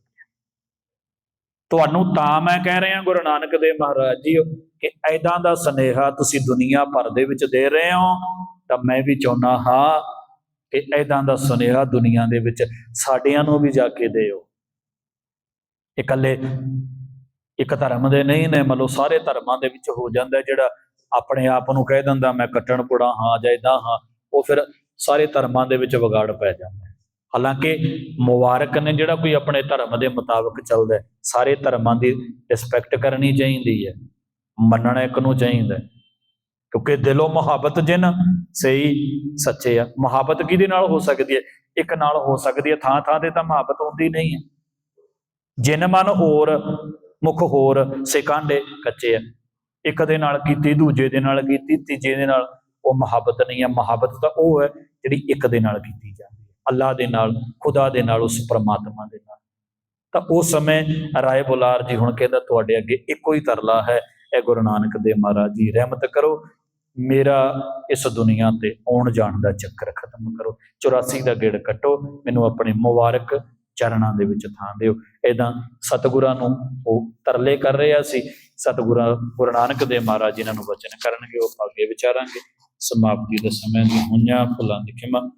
ਤੁਹਾਨੂੰ ਤਾਂ ਮੈਂ ਕਹਿ ਰਿਹਾ ਗੁਰੂ ਨਾਨਕ ਦੇਵ ਮਹਾਰਾਜ ਜੀ ਕਿ ਐਦਾਂ ਦਾ ਸਨੇਹਾ ਤੁਸੀਂ ਦੁਨੀਆ ਭਰ ਦੇ ਵਿੱਚ ਦੇ ਰਹੇ ਹੋ, ਤਾਂ ਮੈਂ ਵੀ ਚਾਹੁੰਦਾ ਹਾਂ ਕਿ ਐਦਾਂ ਦਾ ਸੁਨੇਹਾ ਦੁਨੀਆ ਦੇ ਵਿੱਚ ਸਾਡਿਆਂ ਨੂੰ ਵੀ ਜਾ ਕੇ ਦਿਓ। ਇਕੱਲੇ ਇੱਕ ਧਰਮ ਦੇ ਨਹੀਂ ਨੇ, ਮਤਲਬ ਸਾਰੇ ਧਰਮਾਂ ਦੇ ਵਿੱਚ ਹੋ ਜਾਂਦਾ ਜਿਹੜਾ ਆਪਣੇ ਆਪ ਨੂੰ ਕਹਿ ਦਿੰਦਾ, ਮੈਂ ਕੱਟਣ ਪੁੜਾ ਹਾਂ ਜਾਂ ਏਦਾਂ ਹਾਂ, ਉਹ ਫਿਰ ਸਾਰੇ ਧਰਮਾਂ ਦੇ ਵਿੱਚ ਵਿਗਾੜ ਪੈ ਜਾਂਦਾ। ਹਾਲਾਂਕਿ ਮੁਬਾਰਕ ਨੇ ਜਿਹੜਾ ਕੋਈ ਆਪਣੇ ਧਰਮ ਦੇ ਮੁਤਾਬਕ ਚੱਲਦਾ ਸਾਰੇ ਧਰਮਾਂ ਦੀ ਰਿਸਪੈਕਟ ਕਰਨੀ ਚਾਹੀਦੀ ਹੈ, ਮੰਨਣਾ ਇੱਕ ਨੂੰ ਚਾਹੀਦਾ ਕਿਉਂਕਿ ਦਿਲੋਂ ਮੁਹੱਬਤ ਜਿਨ ਸਹੀ, ਸੱਚੇ ਆ। ਮੁਹੱਬਤ ਕਿਹਦੇ ਨਾਲ ਹੋ ਸਕਦੀ ਹੈ? ਇੱਕ ਨਾਲ ਹੋ ਸਕਦੀ ਹੈ, ਥਾਂ ਥਾਂ ਤੇ ਤਾਂ ਮੁਹੱਬਤ ਹੁੰਦੀ ਨਹੀਂ ਹੈ। ਜਿਨ ਮਨ ਹੋਰ, ਮੁਖ ਹੋਰ, ਸਿਕਾਂਡੇ ਕੱਚੇ ਆ। ਇੱਕ ਦੇ ਨਾਲ ਕੀਤੀ, ਦੂਜੇ ਦੇ ਨਾਲ ਕੀਤੀ, ਤੀਜੇ ਦੇ ਨਾਲ ਉਹ ਮੁਹੱਬਤ ਨਹੀਂ ਹੈ ਮੁਹੱਬਤ ਤਾਂ ਉਹ ਹੈ ਜਿਹੜੀ ਇੱਕ ਦੇ ਨਾਲ ਕੀਤੀ ਜਾਂਦੀ ਅੱਲਾ ਦੇ ਨਾਲ, ਖੁਦਾ ਦੇ ਨਾਲ, ਉਸ ਪਰਮਾਤਮਾ ਦੇ ਨਾਲ। ਤਾਂ ਉਸ ਸਮੇਂ ਰਾਏ ਬੁਲਾਰ ਜੀ ਹੁਣ ਕਹਿੰਦਾ, ਤੁਹਾਡੇ ਅੱਗੇ ਇੱਕੋ ਹੀ ਤਰਲਾ ਹੈ। ਇਹ ਗੁਰੂ ਨਾਨਕ ਦੇਵ ਮਹਾਰਾਜ ਜੀ, ਰਹਿਮਤ ਕਰੋ। ਮੇਰਾ ਇਸ ਦੁਨੀਆ ਤੇ ਆਉਣ ਜਾਣ ਦਾ ਚੱਕਰ ਖਤਮ ਕਰੋ। 84 ਦਾ ਗੇੜ ਕੱਟੋ। ਮੈਨੂੰ ਆਪਣੇ ਮੁਬਾਰਕ ਚਰਨਾਂ ਦੇ ਵਿੱਚ ਥਾਂ ਦਿਓ। ਇਦਾਂ ਸਤਿਗੁਰਾਂ ਨੂੰ ਉਹ ਤਰਲੇ ਕਰ ਰਿਹਾ ਸੀ। ਸਤਿਗੁਰਾਂ, ਗੁਰੂ ਨਾਨਕ ਦੇਵ ਮਹਾਰਾਜ ਜੀ ਇਹਨਾਂ ਨੂੰ ਵਚਨ ਕਰਨਗੇ, ਉਹ ਅੱਗੇ ਵਿਚਾਰਾਂਗੇ। ਸਮਾਪਤੀ ਦੇ ਸਮੇਂ ਦੀ ਹੁਣਿਆ ਫੁੱਲਾਂ ਦੀ ਖਿਮਾ।